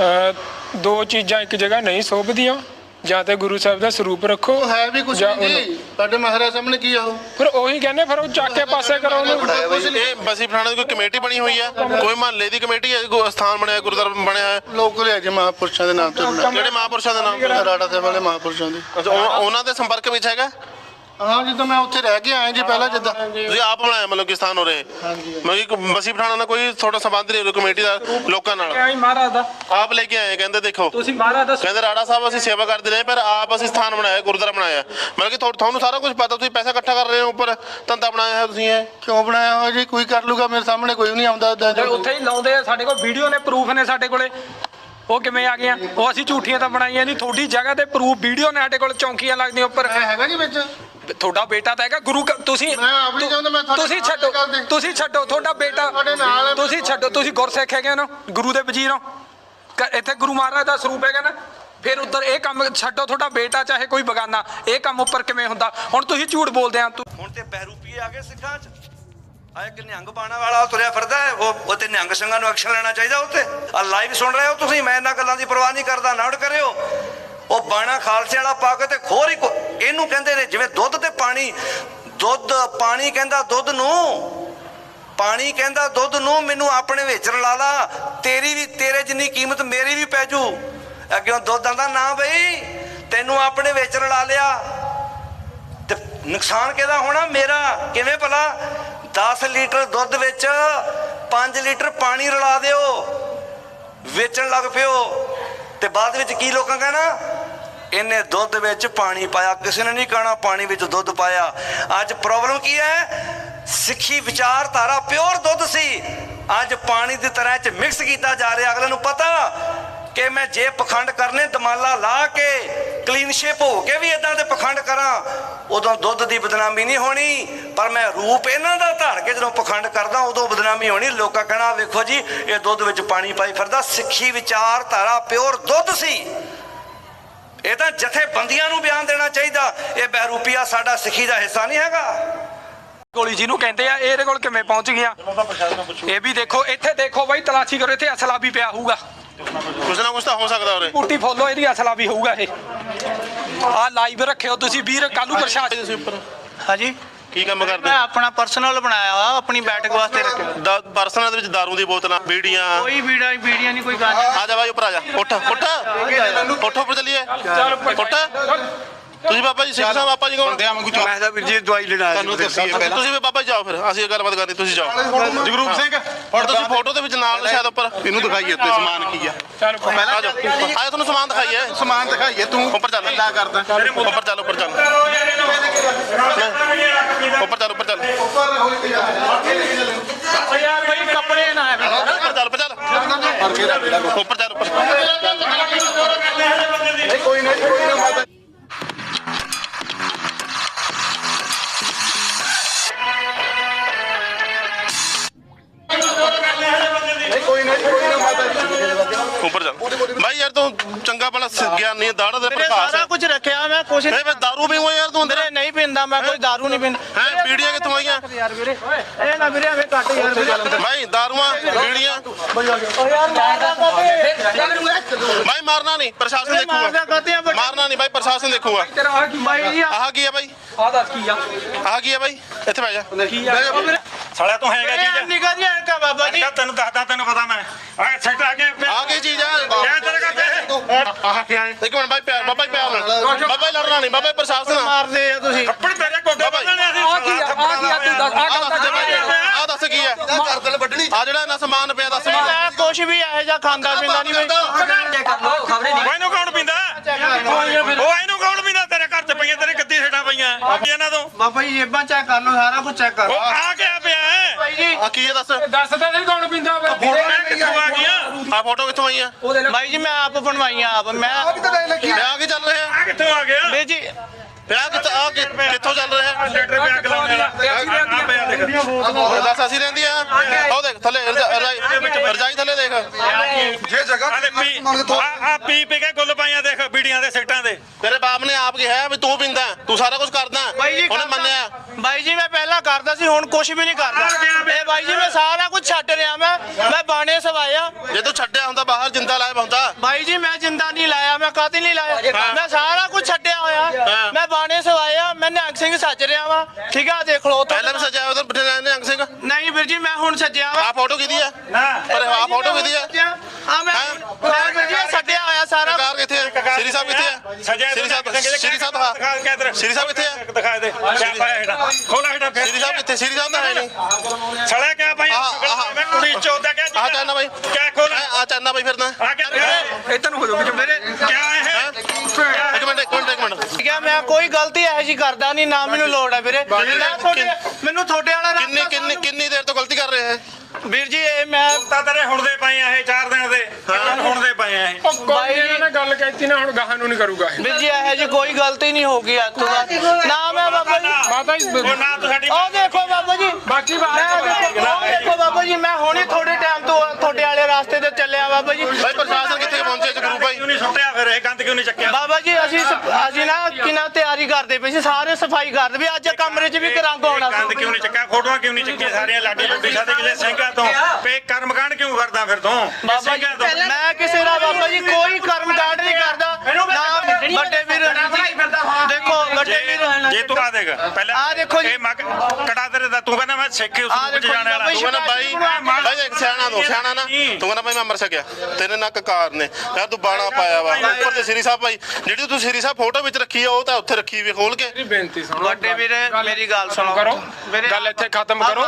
ਅਹ ਦੋ ਚੀਜ਼ਾਂ ਇੱਕ ਜਗ੍ਹਾ ਨਹੀਂ ਸੋਭਦੀਆਂ। ਜਾਂ ਤੇ ਗੁਰੂ ਸਾਹਿਬ ਦਾ ਸਰੂਪ ਰੱਖੋ ਉਹ ਹੈ ਵੀ ਕੁਝ ਜਾਂ ਨਹੀਂ ਤੁਹਾਡੇ ਮਹਾਰਾਜ ਸਾਹਮਣੇ ਕੀ ਆ ਉਹ? ਫਿਰ ਉਹੀ ਕਹਿੰਦੇ ਫਿਰ ਉਹ ਚੱਕ ਕੇ ਪਾਸੇ ਕਰੋ ਉਹਨੂੰ। ਇਹ ਬਸੀ ਪਠਾਣਾ ਦੀ ਕੋਈ ਕਮੇਟੀ ਬਣੀ ਹੋਈ ਆ? ਕੋਈ ਮਹੱਲੇ ਦੀ ਕਮੇਟੀ ਹੈ ਕੋਈ ਸਥਾਨ ਬਣਿਆ ਗੁਰਦੁਆਰਾ ਬਣਿਆ ਹੈ? ਲੋਕਲ ਹੈ ਜੀ ਮਹਾਪੁਰਸ਼ਾਂ ਦੇ ਨਾਮ ਤੇ ਜਿਹੜੇ ਮਹਾਂਪੁਰਸ਼ਾਂ ਦੇ ਨਾਮ ਰਾੜਾ ਸਾਹਿਬ ਵਾਲੇ ਮਹਾਪੁਰਸ਼ਾਂ ਦੇ। ਅੱਛਾ, ਉਹ- ਉਹਨਾਂ ਦੇ ਸੰਪਰਕ ਵਿੱਚ ਹੈਗਾ? ਹਾਂ ਜਿੱਦਾਂ ਮੈਂ ਉੱਥੇ ਰਹਿ ਕੇ ਆਇਆ ਜੀ ਪਹਿਲਾਂ ਜਿੱਦਾਂ। ਤੁਸੀਂ ਆਪ ਬਣਾਇਆ ਮਤਲਬ ਕਿ ਸਥਾਨ ਹੋ ਰਹੇ ਮਤਲਬ ਕਿ ਬਸੀ ਪਠਾਣਾ ਨਾਲ ਕੋਈ ਤੁਹਾਡਾ ਸੰਬੰਧ ਨਹੀਂ ਕਮੇਟੀ ਦਾ ਲੋਕਾਂ ਨਾਲ। ਆਈ ਮਹਾਰਾਜ ਦਾ। ਆਪ ਲੈ ਕੇ ਆਏ ਕਹਿੰਦੇ ਦੇਖੋ। ਤੁਸੀਂ ਮਹਾਰਾਜ ਦਾ ਕਹਿੰਦੇ ਰਾੜਾ ਸਾਹਿਬ ਅਸੀਂ ਸੇਵਾ ਕਰਦੇ ਰਹੇ ਪਰ ਆਪ ਅਸੀਂ ਸਥਾਨ ਬਣਾਇਆ ਗੁਰਦੁਆਰਾ ਬਣਾਇਆ। ਮਤਲਬ ਕਿ ਤੁਹਾ- ਤੁਹਾਨੂੰ ਸਾਰਾ ਕੁਝ ਪਤਾ ਤੁਸੀਂ ਪੈਸਾ ਇਕੱਠਾ ਕਰ ਰਹੇ ਹੋ ਉੱਪਰ ਧੰਦਾ ਬਣਾਇਆ ਹੈ ਤੁਸੀਂ ਇਹ? ਕਿਉਂ ਬਣਾਇਆ ਹੋਇਆ ਜੀ? ਕੋਈ ਕਰ ਲੂਗਾ ਮੇਰੇ ਸਾਹਮਣੇ ਕੋਈ ਨਹੀਂ ਆਉਂਦਾ ਉੱਥੇ ਹੀ ਲਾਉਂਦੇ ਆ ਸਾਡੇ ਕੋਲ ਵੀਡੀਓ ਨੇ ਪ੍ਰੂਫ ਨੇ ਸਾਡੇ ਕੋਲੇ। ਉਹ ਕਿਵੇਂ ਆ ਗਈਆਂ? ਉਹ ਅਸੀਂ ਝੂਠੀਆਂ ਤਾਂ ਬਣਾਈਆਂ ਨਹੀਂ ਤੁਹਾਡੀ ਜਗ੍ਹਾ ਤੇ ਪ੍ਰੂਫ ਵੀਡੀਓ ਨੇ ਸਾਡੇ ਕੋਲ ਚੌਂਕੀਆਂ ਲੱਗਦੀਆਂ ਉੱਪਰ। ਹੈਗਾ ਜੀ ਵਿੱਚ? ਤੁਹਾਡਾ ਬੇਟਾ ਤਾਂ ਹੈਗਾ ਗੁਰੂ ਘਰ- ਤੁਸੀਂ ਮੈਂ ਆਪ ਨਹੀਂ ਚਾਹੁੰਦਾ ਮੈਂ ਤੁਹਾਡੇ ਤੁਸੀਂ ਨਾਲ ਛੱਡੋ ਗੱਲ ਦੇ- ਤੁਸੀਂ ਛੱਡੋ ਤੁਹਾਡਾ ਬੇਟਾ ਤੁਹਾਡੇ ਨਾਲ ਹੈ। ਤੁਸੀਂ ਛੱਡੋ ਤੁਸੀਂ ਗੁਰਸਿੱਖ ਹੈਗੇ ਹੋ ਨਾ ਗੁਰੂ ਦੇ ਵਜ਼ੀਰ ਹੋ। ਕ- ਇੱਥੇ ਗੁਰੂ ਮਹਾਰਾਜ ਦਾ ਸਰੂਪ ਹੈਗਾ ਨਾ ਫਿਰ ਉੱਧਰ ਇਹ ਕੰਮ ਛੱਡੋ ਤੁਹਾਡਾ ਬੇਟਾ ਚਾਹੇ ਕੋਈ ਬਗਾਨਾ ਇਹ ਕੰਮ ਉੱਪਰ ਕਿਵੇਂ ਹੁੰਦਾ? ਹੁਣ ਤੁਸੀਂ ਝੂਠ ਬੋਲਦੇ ਆ ਤੂੰ ਹੁਣ ਤੇ ਬਹਿਰੂਪੀਏ ਆ ਗਏ ਸਿੱਖਾਂ 'ਚ। ਆ ਇੱਕ ਨਿਹੰਗ ਬਾਣਾ ਵਾਲਾ ਤੁਰਿਆ ਫਿਰਦਾ ਹੈ, ਉਹ ਉਹ ਤੇ ਨਿਹੰਗ ਸਿੰਘਾਂ ਨੂੰ ਐਕਸ਼ਨ ਲੈਣਾ ਚਾਹੀਦਾ ਉੱਤੇ ਆ ਲਾਈਵ ਸੁਣ ਰਹੇ ਹੋ ਤੁਸੀਂ ਮੈਂ ਇਹਨਾਂ ਗੱਲਾਂ ਦੀ ਪਰਵਾਹ ਨਹੀਂ ਕਰਦਾ ਨਾੜ ਕਰਿਓ। ਉਹ ਬਾਣਾ ਖਾਲਸੇ ਵਾਲਾ ਪਾ ਕੇ ਤੇ ਖੋਰ ਹੀ ਕੋ- ਇਹਨੂੰ ਕਹਿੰਦੇ ਨੇ ਜਿਵੇਂ ਦੁੱਧ ਤੇ ਪਾਣੀ, ਦੁੱਧ ਪਾਣੀ ਕਹਿੰਦਾ ਦੁੱਧ ਨੂੰ, ਪਾਣੀ ਕਹਿੰਦਾ ਦੁੱਧ ਨੂੰ, ਮੈਨੂੰ ਆਪਣੇ ਵਿੱਚ ਰਲਾ ਲਾ, ਤੇਰੀ ਵੀ, ਤੇਰੇ ਜਿੰਨੀ ਕੀਮਤ ਮੇਰੀ ਵੀ ਪੈ ਜੂ। ਅੱਗੇ ਦੁੱਧ ਆਂਦਾ, ਨਾ ਬਈ, ਤੈਨੂੰ ਆਪਣੇ ਵਿੱਚ ਰਲਾ ਲਿਆ। ਤੇ ਨੁਕਸਾਨ ਕਿਹਦਾ ਹੋਣਾ? ਮੇਰਾ। ਕਿਵੇਂ ਭਲਾ? 10 ਲੀਟਰ ਦੁੱਧ ਵਿੱਚ 5 ਲੀਟਰ ਪਾਣੀ ਰਲਾ ਦਿਓ। ਵੇਚਣ ਲੱਗ ਪਿਓ। ਤੇ ਬਾਅਦ ਵਿੱਚ ਕੀ ਲੋਕਾਂ ਕਹਿਣਾ? ਇਹਨੇ ਦੁੱਧ ਵਿੱਚ ਪਾਣੀ ਪਾਇਆ, ਕਿਸੇ ਨੇ ਨਹੀਂ ਕਹਿਣਾ ਪਾਣੀ ਵਿੱਚ ਦੁੱਧ ਪਾਇਆ। ਅੱਜ ਪ੍ਰੋਬਲਮ ਕੀ ਹੈ? ਸਿੱਖੀ ਵਿਚਾਰਧਾਰਾ ਪਿਓਰ ਦੁੱਧ ਸੀ। ਅੱਜ ਪਾਣੀ ਦੀ ਤਰ੍ਹਾਂ ਚ ਮਿਕਸ ਕੀਤਾ ਜਾ ਰਿਹਾ। ਅਗਲੇ ਨੂੰ ਪਤਾ ਕਿ ਮੈਂ ਜੇ ਪਖੰਡ ਕਰਨੇ, ਦਮਾਲਾ ਲਾ ਕੇ ਕਲੀਨ ਸ਼ੇਪ ਹੋ ਕੇ ਵੀ ਇਦਾਂ ਦੇ ਪਖੰਡ ਕਰਾਂ, ਉਦੋਂ ਦੁੱਧ ਦੀ ਬਦਨਾਮੀ ਨਹੀਂ ਹੋਣੀ। ਪਰ ਮੈਂ ਰੂਪ ਇਹਨਾਂ ਦਾ ਧਾਰ ਕੇ ਜਦੋਂ ਪਖੰਡ ਕਰਦਾ, ਉਦੋਂ ਬਦਨਾਮੀ ਹੋਣੀ। ਲੋਕਾਂ ਕਹਿਣਾ, ਵੇਖੋ ਜੀ, ਇਹ ਦੁੱਧ ਵਿੱਚ ਪਾਣੀ ਪਾਈ ਫਿਰਦਾ। ਸਿੱਖੀ ਵਿਚਾਰਧਾਰਾ ਪਿਓਰ ਦੁੱਧ ਸੀ। ਇਹ ਤਾਂ ਜਥੇਬੰਦੀਆਂ ਨੂੰ ਬਿਆਨ ਦੇਣਾ ਚਾਹੀਦਾ। ਇਹ ਬਹਿਰੂਪੀਆ ਸਾਡਾ ਸਿੱਖੀ ਦਾ ਹਿੱਸਾ ਨਹੀਂ ਹੈਗਾ। ਗੋਲੀ ਜਿਹਨੂੰ ਕਹਿੰਦੇ ਆ ਇਹਦੇ ਕੋਲ ਕਿਵੇਂ ਪਹੁੰਚ ਗਿਆ ਇਹ ਵੀ ਦੇਖੋ ਇੱਥੇ ਦੇਖੋ ਬਾਈ ਤਲਾਸ਼ੀ ਕਰੋ ਇੱਥੇ ਅਸਲਾ ਵੀ ਪਿਆ ਹੋਊਗਾ। ਕੁਛ ਨਾ ਕੁਛ ਤਾਂ ਹੋ ਸਕਦਾ ਉਰੇ। ਪੁੱਟੀ ਫੋਲੋ ਇਹਦੀ ਅਸਲਾ ਵੀ ਹੋਊਗਾ ਇਹ। ਆ ਲਾਈਵ ਰੱਖਿਓ ਤੁਸੀਂ ਵੀਰ ਕੱਲੂ ਪ੍ਰਸ਼ਾਸਨ ਤੁਸੀਂ ਉੱਪਰ ਹਾਂਜੀ। ਕੀ ਕੰਮ ਕਰਦੇ? ਮੈਂ ਆਪਣਾ ਪਰਸਨਲ ਬਣਾਇਆ ਵਾ ਆਪਣੀ ਬੈਠਕ ਵਾਸਤੇ ਰੱਖਿਆ ਪਰਸਨਾਂ ਦੇ ਵਿੱਚ ਦਾਰੂ ਦੀ ਬੋਤਲਾਂ ਬੀੜੀਆਂ। ਕੋਈ ਵੀੜਾ ਵੀੜੀਆਂ ਨਹੀਂ ਕੋਈ ਗੱਲ ਨਹੀਂ ਆ ਜਾ ਬਾਈ ਉੱਪਰ ਆ ਜਾ। ਉੱਠ ਉੱਠ। ਉੱਠ ਉੱਪਰ ਚੱਲੀਏ। ਉੱਠ। ਤੁਸੀਂ ਬਾਬਾ ਜੀ ਸਿੰਘ ਸਾਹਿਬ ਬਾਬਾ ਜੀ ਕੋਲ ਮੈਂ ਤਾਂ ਵੀਰ ਜੀ ਦਵਾਈ ਲੈਣ ਆਇਆ ਤੁਹਾਨੂੰ ਦੱਸੀਏ ਪਹਿਲਾਂ ਤੁਸੀਂ ਵੀ ਬਾਬਾ ਜੀ ਜਾਓ ਫਿਰ ਅਸੀਂ ਇਹ ਗੱਲਬਾਤ ਕਰਨੀ ਤੁਸੀਂ ਜਾਓ। ਜਗਰੂਪ ਸਿੰਘ ਹੁਣ ਤੁਸੀਂ ਫੋਟੋ ਦੇ ਵਿੱਚ ਨਾਲ ਸ਼ਾਇਦ ਉੱਪਰ। ਇਹਨੂੰ ਦਿਖਾਈਏ ਉੱਤੇ ਸਮਾਨ ਕੀ ਆ। ਪਹਿਲਾਂ ਆ ਜਾਓ। ਆਏ ਤੁਹਾਨੂੰ ਸਮਾਨ ਦਿਖਾਈਏ। ਸਮਾਨ ਦਿਖਾਈਏ ਤੂੰ ਉੱਪਰ ਚੱਲ। ਲਾ ਕਰਦਾ। ਉੱਪਰ ਚੱਲ ਉੱਪਰ ਚੱਲ। ਉੱਪਰ ਚੱਲ। ਉੱਪਰ ਚੱਲ ਯਾਰ ਬਈ ਕੱਪੜੇ ਨਾ ਉੱਪਰ ਚੱਲ। ਉੱਪਰ ਚੱਲ ਉੱਪਰ ਚੱਲ। ਉੱਪਰ ਉੱਪਰ ਗਿਆਨੀ ਦਾੜਾ ਦੇ ਮੇਰੇ ਪ੍ਰਕਾਸ਼ ਸਾਰਾ ਕੁਝ ਰੱਖਿਆ ਮੈਂ ਕੁਛ ਨਹੀਂ ਮੈਂ ਦਾਰੂ ਵੀ ਹੋਇਆ ਯਾਰ ਤੂੰ ਅੰਦਰ? ਵੀਰੇ ਨਹੀਂ ਪੀਂਦਾ ਮੈਂ ਕੋਈ दारू ਨਹੀਂ ਪੀਂਦਾ। ਹੈ ਬੀੜੀਆਂ ਕਿੱਥੋਂ ਆਈਆਂ? ਯਾਰ ਵੀਰੇ। ਇਹ ਨਾ ਵੀਰੇ ਐਵੇਂ ਕੱਟ ਯਾਰ ਭਾਈ ਦਾਰੂਆਂ ਬੀੜੀਆਂ। ਓ ਯਾਰ ਮਾਰਦਾ ਕਾਤੇ ਭਾਈ ਮਾਰਨਾ ਨਹੀਂ ਪ੍ਰਸ਼ਾਸਨ ਦੇਖੂਗਾ। ਆ ਮਾਰਨਾ ਨਹੀਂ ਭਾਈ ਪ੍ਰਸ਼ਾਸਨ ਦੇਖੂਗਾ। ਆ ਕੀ ਆਹ ਕੀ ਹੈ ਭਾਈ ਆ ਦੱਸ ਕੀ ਆ? ਆਹ ਕੀ ਹੈ ਭਾਈ ਇੱਥੇ ਬਹਿ ਜਾ। ਕੀ ਆ? ਸਾਲਿਆ ਤੂੰ ਹੈਗਾ ਇਹ ਨਿਕਾ ਜੀ ਐਨਕਾ ਬਾਬਾ ਜੀ। ਤੈਨੂੰ ਦੱਸਦਾ ਤੈਨੂੰ ਪਤਾ ਮੈਂ। ਆ ਸੈਕਟਰ ਆ ਕੇ ਆਹ ਕੀ ਚੀਜ਼ ਆ ਤੇਰੇ ਕਰਦੇ ਆਹ ਕੀ ਆਏ ਇੱਕ ਮਿੰਟ ਪਿਆਰ ਬਾਬਾ ਜੀ ਪਿਆਰ ਨਾਲ। ਬਾਬਾ ਜੀ ਲੜਨਾ ਨਹੀਂ ਬਾਬਾ ਜੀ ਪ੍ਰਸ਼ਾਸਨ ਆ ਮਾਰਦੇ ਆ ਤੁਸੀਂ। ਕੱਪੜ ਤੇਰੇ ਕੋਡੇ ਬੰਨਣੇ ਆ ਕੀ ਆ? ਆ ਕੀ ਆ? ਤੂੰ ਦੱਸ ਆ ਗੱਲ ਦੱਸ ਆਹ ਦੱਸ ਕੀ ਹੈ ਆ ਜਿਹੜਾ ਇਹਨਾਂ ਸਮਾਨ ਪਿਆ ਦੱਸ ਮੈਂ ਕੁਛ ਵੀ ਇਹੋ ਜਿਹਾ ਖਾਂਦਾ ਪੀਂਦਾ ਨਹੀਂ ਬਈ। ਉਹ ਇਹਨੂੰ ਕੌਣ ਪੀਂਦਾ? ਉਹ ਇਹਨੂੰ ਕੌਣ ਪੀਂਦਾ? ਤੇਰੇ ਘਰ ਚ ਪਈਆਂ ਤੇਰੇ ਪਈਆਂ ਅੱਗੇ ਇਹਨਾਂ ਤੋਂ। ਬਾਬਾ ਜੀ ਜੇਬਾਂ ਚੈੱਕ ਕਰ ਲਓ ਸਾਰਾ ਕੁਝ ਚੈੱਕ ਕਰ ਉਹ ਆ ਗਿਆ ਪਿਆ ਹੈ? ਬਾਈ ਜੀ। ਆ ਕੀ ਹੈ ਦੱਸ? ਦੱਸ ਤਾਂ ਨਹੀਂ ਕੌਣ ਪਿੰਦਾ ਫੋਟੋ ਕਿੱਥੋਂ ਆ ਗਈਆਂ? ਆ ਫੋਟੋ ਕਿੱਥੋਂ ਆਈ ਆ ਬਾਈ ਜੀ ਮੈਂ ਆਪ ਬਣਵਾਈਆਂ ਆਪ। ਮੈਂ ਵਿਆਹ ਕੀ ਚੱਲ ਰਿਹਾ। ਆ ਕਿੱਥੋਂ ਆ ਗਿਆ? ਵੀਰ ਜੀ ਵਿਆਹ ਕਿੱਥੋਂ ਆ ਕਿ- ਕਿੱਥੋਂ ਚੱਲ ਰਿਹਾ? ਦੱਸ ਅਸੀਂ ਰਹਿੰਦੀ ਆ? ਉਹ ਦੇਖ ਥੱਲੇ ਰਜਾਈ ਥੱਲੇ ਦੇਖ। ਜੇ ਜਗ੍ਹਾ ਆ ਪੀ ਪੀ ਕੇ ਗੁੱਲ ਪਾਈਆਂ ਦੇਖ ਬੀੜੀਆਂ ਦੇ ਸਿੱਟਾਂ ਦੇ। ਤੇਰੇ ਬਾਪ ਨੇ ਆਪ ਕਿਹਾ ਵੀ ਤੂੰ ਪਿੰਦਾ ਤੂੰ ਸਾਰਾ ਕੁਝ ਕਰਦਾ ਬਾਈ ਜੀ ਉਹਨੇ। ਮੰਨਿਆ। ਬਾਈ ਜੀ ਮੈਂ ਪਹਿਲਾਂ ਕਰਦਾ ਸੀ ਹੁਣ ਕੁਝ ਵੀ ਨਹੀਂ ਕਰਦਾ। ਇਹ ਬਾਈ ਜੀ ਮੈਂ ਸਾਰਾ ਕੁਝ ਛੱਡ ਰਿਹਾ ਮੈਂ ਮੈਂ ਬਾਣੇ ਸਵਾਇਆ। ਜੇ ਤੂੰ ਛੱਡਿਆ ਹੁੰਦਾ ਬਾਹਰ ਜਿੰਦਾ ਲਾਇਆ ਹੁੰਦਾ। ਬਾਈ ਜੀ ਮੈਂ ਜਿੰਦਾ ਨਹੀਂ ਲਾਇਆ ਮੈਂ ਕਾਤੇ ਨਹੀਂ ਲਾਇਆ। ਮੈਂ ਸਾਰਾ ਕੁਝ ਛੱਡਿਆ ਹੋਇਆ। ਮੈਂ ਬਾਣੇ ਸਵਾਇਆ ਮੈਂ ਨਿਹੰਗ ਸਿੰਘ ਸੱਜ ਰਿਹਾ ਵਾਂ। ਠੀਕ ਆ ਦੇਖ ਲਓ ਪਹਿਲਾਂ ਵੀ ਸਜਾਇਆ ਉਧਰ ਬਿਠੇ ਨੇ ਅੰਗ ਸਿੰਘ। ਨਹੀਂ ਵੀਰ ਜੀ ਮੈਂ ਹੁਣ ਸੱਜਿਆ ਵਾਂ। ਆ ਫੋਟੋ ਕਿਹਦੀ ਆ? ਪਰ ਆ ਫੋਟੋ ਕਿਹਦੀ ਆ? ਆ ਮੈਂ ਮੈਂ ਵੀਰ ਜੀ ਛੱਡਿਆ ਹੋਇਆ ਸਾਰਾ। ਸਰਕਾਰ ਕਿੱਥੇ ਆ? ਸ੍ਰੀ ਸਾਹਿਬ ਕਿੱਥੇ ਆ? ਸਜਾ ਸ੍ਰੀ ਸਾਹਿਬ ਸ੍ਰੀ ਸਾਹਿਬ ਹਾਂ ਦਿਖਾ। ਕੇ ਇਧਰ। ਸ੍ਰੀ ਸਾਹਿਬ ਕਿੱਥੇ ਆ? ਦਿਖਾ ਦੇ। ਕਿਆ ਪਾਇਆ ਹੈਡਾ ਖੋਲਾ ਹੈਡਾ ਫਿਰ। ਸ੍ਰੀ ਸਾਹਿਬ ਕਿੱਥੇ? ਸ੍ਰੀ ਸਾਹਿਬ ਤਾਂ ਹੈ ਨਹੀਂ। ਸੜਿਆ ਕਿਆ ਆਹ। ਮੈਂ ਕੁੜੀ ਚੋਦਾ ਕਿਆ ਆ ਚਾਨਾ ਬਾਈ। ਕਿਆ ਖੋਲਾ ਆ ਚਾਨਾ ਬਾਈ ਫਿਰਦਾ। ਆ ਕੇ ਹੋ? ਜਾਓ ਮੇਰੇ ਕਿਆ ਇਹ ਇੱਕ ਮਿੰਟ ਇੱਕ ਮਿੰਟ ਇੱਕ ਮਿੰਟ ਠੀਕ ਹੈ ਮੈਂ ਕੋਈ ਗਲਤੀ ਇਹੋ ਜੀ ਕਰਦਾ ਨਹੀਂ ਨਾ ਮੈਨੂੰ ਲੋੜ ਹੈ ਵੀਰੇ। ਮੈਂ ਤੁਹਾਡੇ- ਮੈਨੂੰ ਤੁਹਾਡੇ ਵਾਲਾ ਕਿੰਨੀ ਕਿੰਨੀ ਕਿੰਨੀ ਦੇਰ ਤੋਂ ਗਲਤੀ ਕਰ ਰਹੇ ਹੈ ਵੀਰ ਜੀ ਇਹ ਮੈਂ ਤਾਂ ਤੇਰੇ ਹੁਣ ਦੇ ਪਏ ਆ ਇਹ 4 ਦਿਨ ਦੇ। ਕਿੰਨੇ ਹੁਣ ਦੇ ਪਏ ਆ ਇਹ। ਬਾਈ ਜੀ ਨੇ ਗੱਲ ਕਹਿਤੀ ਨਾ ਹੁਣ ਗਾਹਾਂ ਨੂੰ ਨਹੀਂ ਕਰੂਗਾ ਵੀਰ ਜੀ ਇਹੋ ਜੀ ਕੋਈ ਗਲਤੀ ਨਹੀਂ ਹੋਗੀ ਅੱਜ ਤੋਂ ਬਾਅਦ। ਨਾ ਮੈਂ ਬਾਬਾ ਜੀ ਮਾਤਾ ਜੀ ਉਹ ਨਾ ਤੂੰ ਸਾਡੀ ਉਹ ਦੇਖੋ ਬਾਬਾ ਜੀ। ਬਾਕੀ ਮੈਂ ਦੇਖੋ ਉਹ ਦੇਖੋ ਬਾਬਾ ਜੀ ਮੈਂ ਹੁਣੇ ਥੋੜੇ ਟਾਈਮ ਤੋਂ ਤੁਹਾਡੇ ਵਾਲੇ ਰਾਸਤੇ ਤੇ ਚੱਲਿਆ ਬਾਬਾ ਜੀ ਬਾਈ ਪ੍ਰਸ਼ਾਸਨ ਕਿੱਥੇ ਪਹੁੰਚੇ ਜਗਰੂ ਭਾਈ ਕਿਉਂ ਨਹੀਂ ਸੁੱਟਿਆ ਫਿਰ ਇਹ ਗੰਦ ਕਿਉਂ ਨਹੀਂ ਚੱਕਿਆ? ਬਾਬਾ ਜੀ ਅਸੀਂ ਅਸੀਂ ਨਾ ਕਿਨਾ ਤਿਆਰੀ ਕਰਦੇ ਪਏ ਸੀ ਸਾਰੇ ਸਫ਼ਾਈ ਕਰਦੇ ਵੀ ਅੱਜ ਕਮਰੇ 'ਚ ਵੀ ਰੰਗ ਆਉਣਾ ਗੰਦ ਸੀ ਕਿਉਂ ਨਹੀਂ ਚੱਕਿਆ? ਫੋਟੋਆਂ ਕਿਉਂ ਨਹੀਂ ਚੱਕੀਆਂ? ਸਾਰੀਆਂ ਲਾਡੀ ਲੁੱਡੀ ਸਾਡੇ ਕਿਸੇ ਸਿੰਘਾਂ ਤੋਂ। ਪੇ ਕਰਮਕਾਂਡ ਕਿਉਂ ਕਰਦਾ ਫਿਰ ਤੂੰ? ਬਾਬਾ ਜੀ ਮੈਂ ਕਿਸੇ ਦਾ ਬਾਬਾ ਜੀ ਕੋਈ ਕਰਮ ਕਾਂਡ ਨਹੀਂ ਕਰਦਾ। ਨਾ ਵੱਡੇ ਵੀਰ ਦੇਖੋ ਵੱਡੇ ਵੀਰ ਜੇ ਤੂੰ ਆ ਦੇਖ ਪਹਿਲਾਂ ਆਹ ਦੇਖੋ ਜੀ। ਇਹ ਕੜਾ ਤੇਰੇ ਦਾ ਤੂੰ ਕਹਿੰਦਾ ਮੈਂ ਸਿੱਖ ਉਸ ਨੂੰ ਜਾਣ ਵਾਲਾ। ਤੂੰ ਕਹਿੰਦਾ ਬਾਈ ਬਾਈ ਇੱਕ ਸਿਆਣਾ ਦੋ ਸਿਆਣਾ ਨਾ। ਤੂੰ ਕਹਿੰਦਾ ਬਾਈ ਮੈਂ ਅੰਮ੍ਰਿਤ ਛਕਿਆ। ਤੇਰੇ ਨਾਲ ਕਕਾਰ ਨੇ। ਯਾਰ ਤੂੰ ਬਾਣਾ ਪਾਇਆ ਵਾ। ਉੱਪਰ ਤੇ ਸ੍ਰੀ ਸਾਹਿਬ ਭਾਈ ਜਿਹੜੀ ਤੂੰ ਸ੍ਰੀ ਸਾਹਿਬ ਫੋਟੋ ਵਿੱਚ ਰੱਖੀ ਆ ਉਹ ਤਾਂ ਉੱਥੇ ਰੱਖੀ ਵੀ ਖੋਲ ਕੇ। ਬੇਨਤੀ ਸੁਣੋ ਵੱਡੇ ਵੀਰੇ ਮੇਰੀ ਗੱਲ ਸੁਣੋ। ਕਰੋ। ਗੱਲ ਇੱਥੇ ਖਤਮ ਕਰੋ।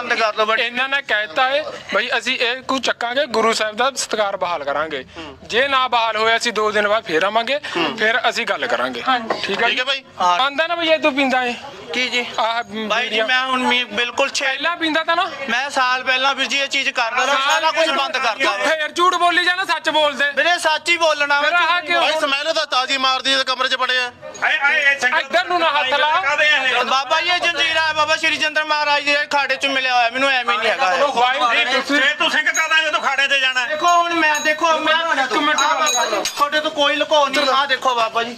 ਇਹਨਾਂ ਨੇ ਕਹਿਤਾ ਹੈ ਬਈ ਅਸੀਂ ਇਹ ਕੁ ਚੱਕਾਂਗੇ ਗੁਰੂ ਸਾਹਿਬ ਦਾ ਸਤਿਕਾਰ ਬਹਾਲ ਕਰਾਂਗੇ। ਜੇ ਨਾ ਬਹਾਲ ਹੋਇਆ ਅਸੀਂ 2 ਦਿਨ ਬਾਅਦ ਫੇਰ ਆਵਾਂਗੇ ਫਿਰ ਅਸੀਂ ਗੱਲ ਕਰਾਂਗੇ। ਠੀਕ ਹੈ ਹੈ ਆਂਦਾ ਨਾ ਬਈ ਤੂੰ ਪੀਂਦਾ ਏ। ਕੀ ਜੀ? ਆਹ ਬਾਈ ਜੀ ਮੈਂ ਹੁਣ ਮੀ- ਬਿਲਕੁਲ ਛੇ ਪਹਿਲਾਂ ਪੀਂਦਾ ਤਾਂ ਨਾ। ਮੈਂ ਸਾਲ ਪਹਿਲਾਂ ਵੀਰ ਜੀ ਇਹ ਚੀਜ਼ ਕਰਦਾ ਰਿਹਾ ਸਾਰਾ ਕੁਝ ਬੰਦ ਕਰਤਾ ਵਾ। ਫੇਰ ਝੂਠ ਬੋਲੀ ਜਾਣਾ ਸੱਚ ਬੋਲਦੇ। ਵੀਰੇ ਸੱਚ ਹੀ ਬੋਲਣਾ ਵਾ ਫਿਰ ਆਹ ਕਿਉਂ? ਬਾਈ ਸਮੈਲ ਤਾਂ ਤਾਜੀ ਮਾਰਦੀ ਹੈ ਕਮਰੇ 'ਚ ਬੜੇ ਆ। ਆਏ ਆਏ ਇਹ ਸੰਗਤ ਇੱਧਰ ਨੂੰ ਨਾ ਹੱਥ ਲਾ। ਕਾਹਦੇ ਆ ਇਹ ਬਾਬਾ ਜੀ ਇਹ ਜੰਜੀਰਾ ਹੈ ਬਾਬਾ ਸ਼੍ਰੀ ਚੰਦਰ ਮਹਾਰਾਜ ਦੇ ਖਾੜੇ ਚ ਮਿਲਿਆ ਹੋਇਆ ਮੈਨੂੰ ਐਵੇਂ ਨਹੀਂ ਹੈਗਾ। ਇਹ। ਤੂੰ- ਜੇ ਤੂੰ ਸਿੰਘ ਕਾਦਾ ਜਦੋਂ ਖਾੜੇ ਤੇ ਜਾਣਾ ਦੇਖੋ ਹੁਣ ਮੈਂ ਦੇਖੋ ਮੈਂ ਤੁਹਾਡੇ ਤੋਂ ਕੋਈ ਲੁਕੋ ਨਹੀਂ ਆ ਦੇਖੋ ਬਾਬਾ ਜੀ।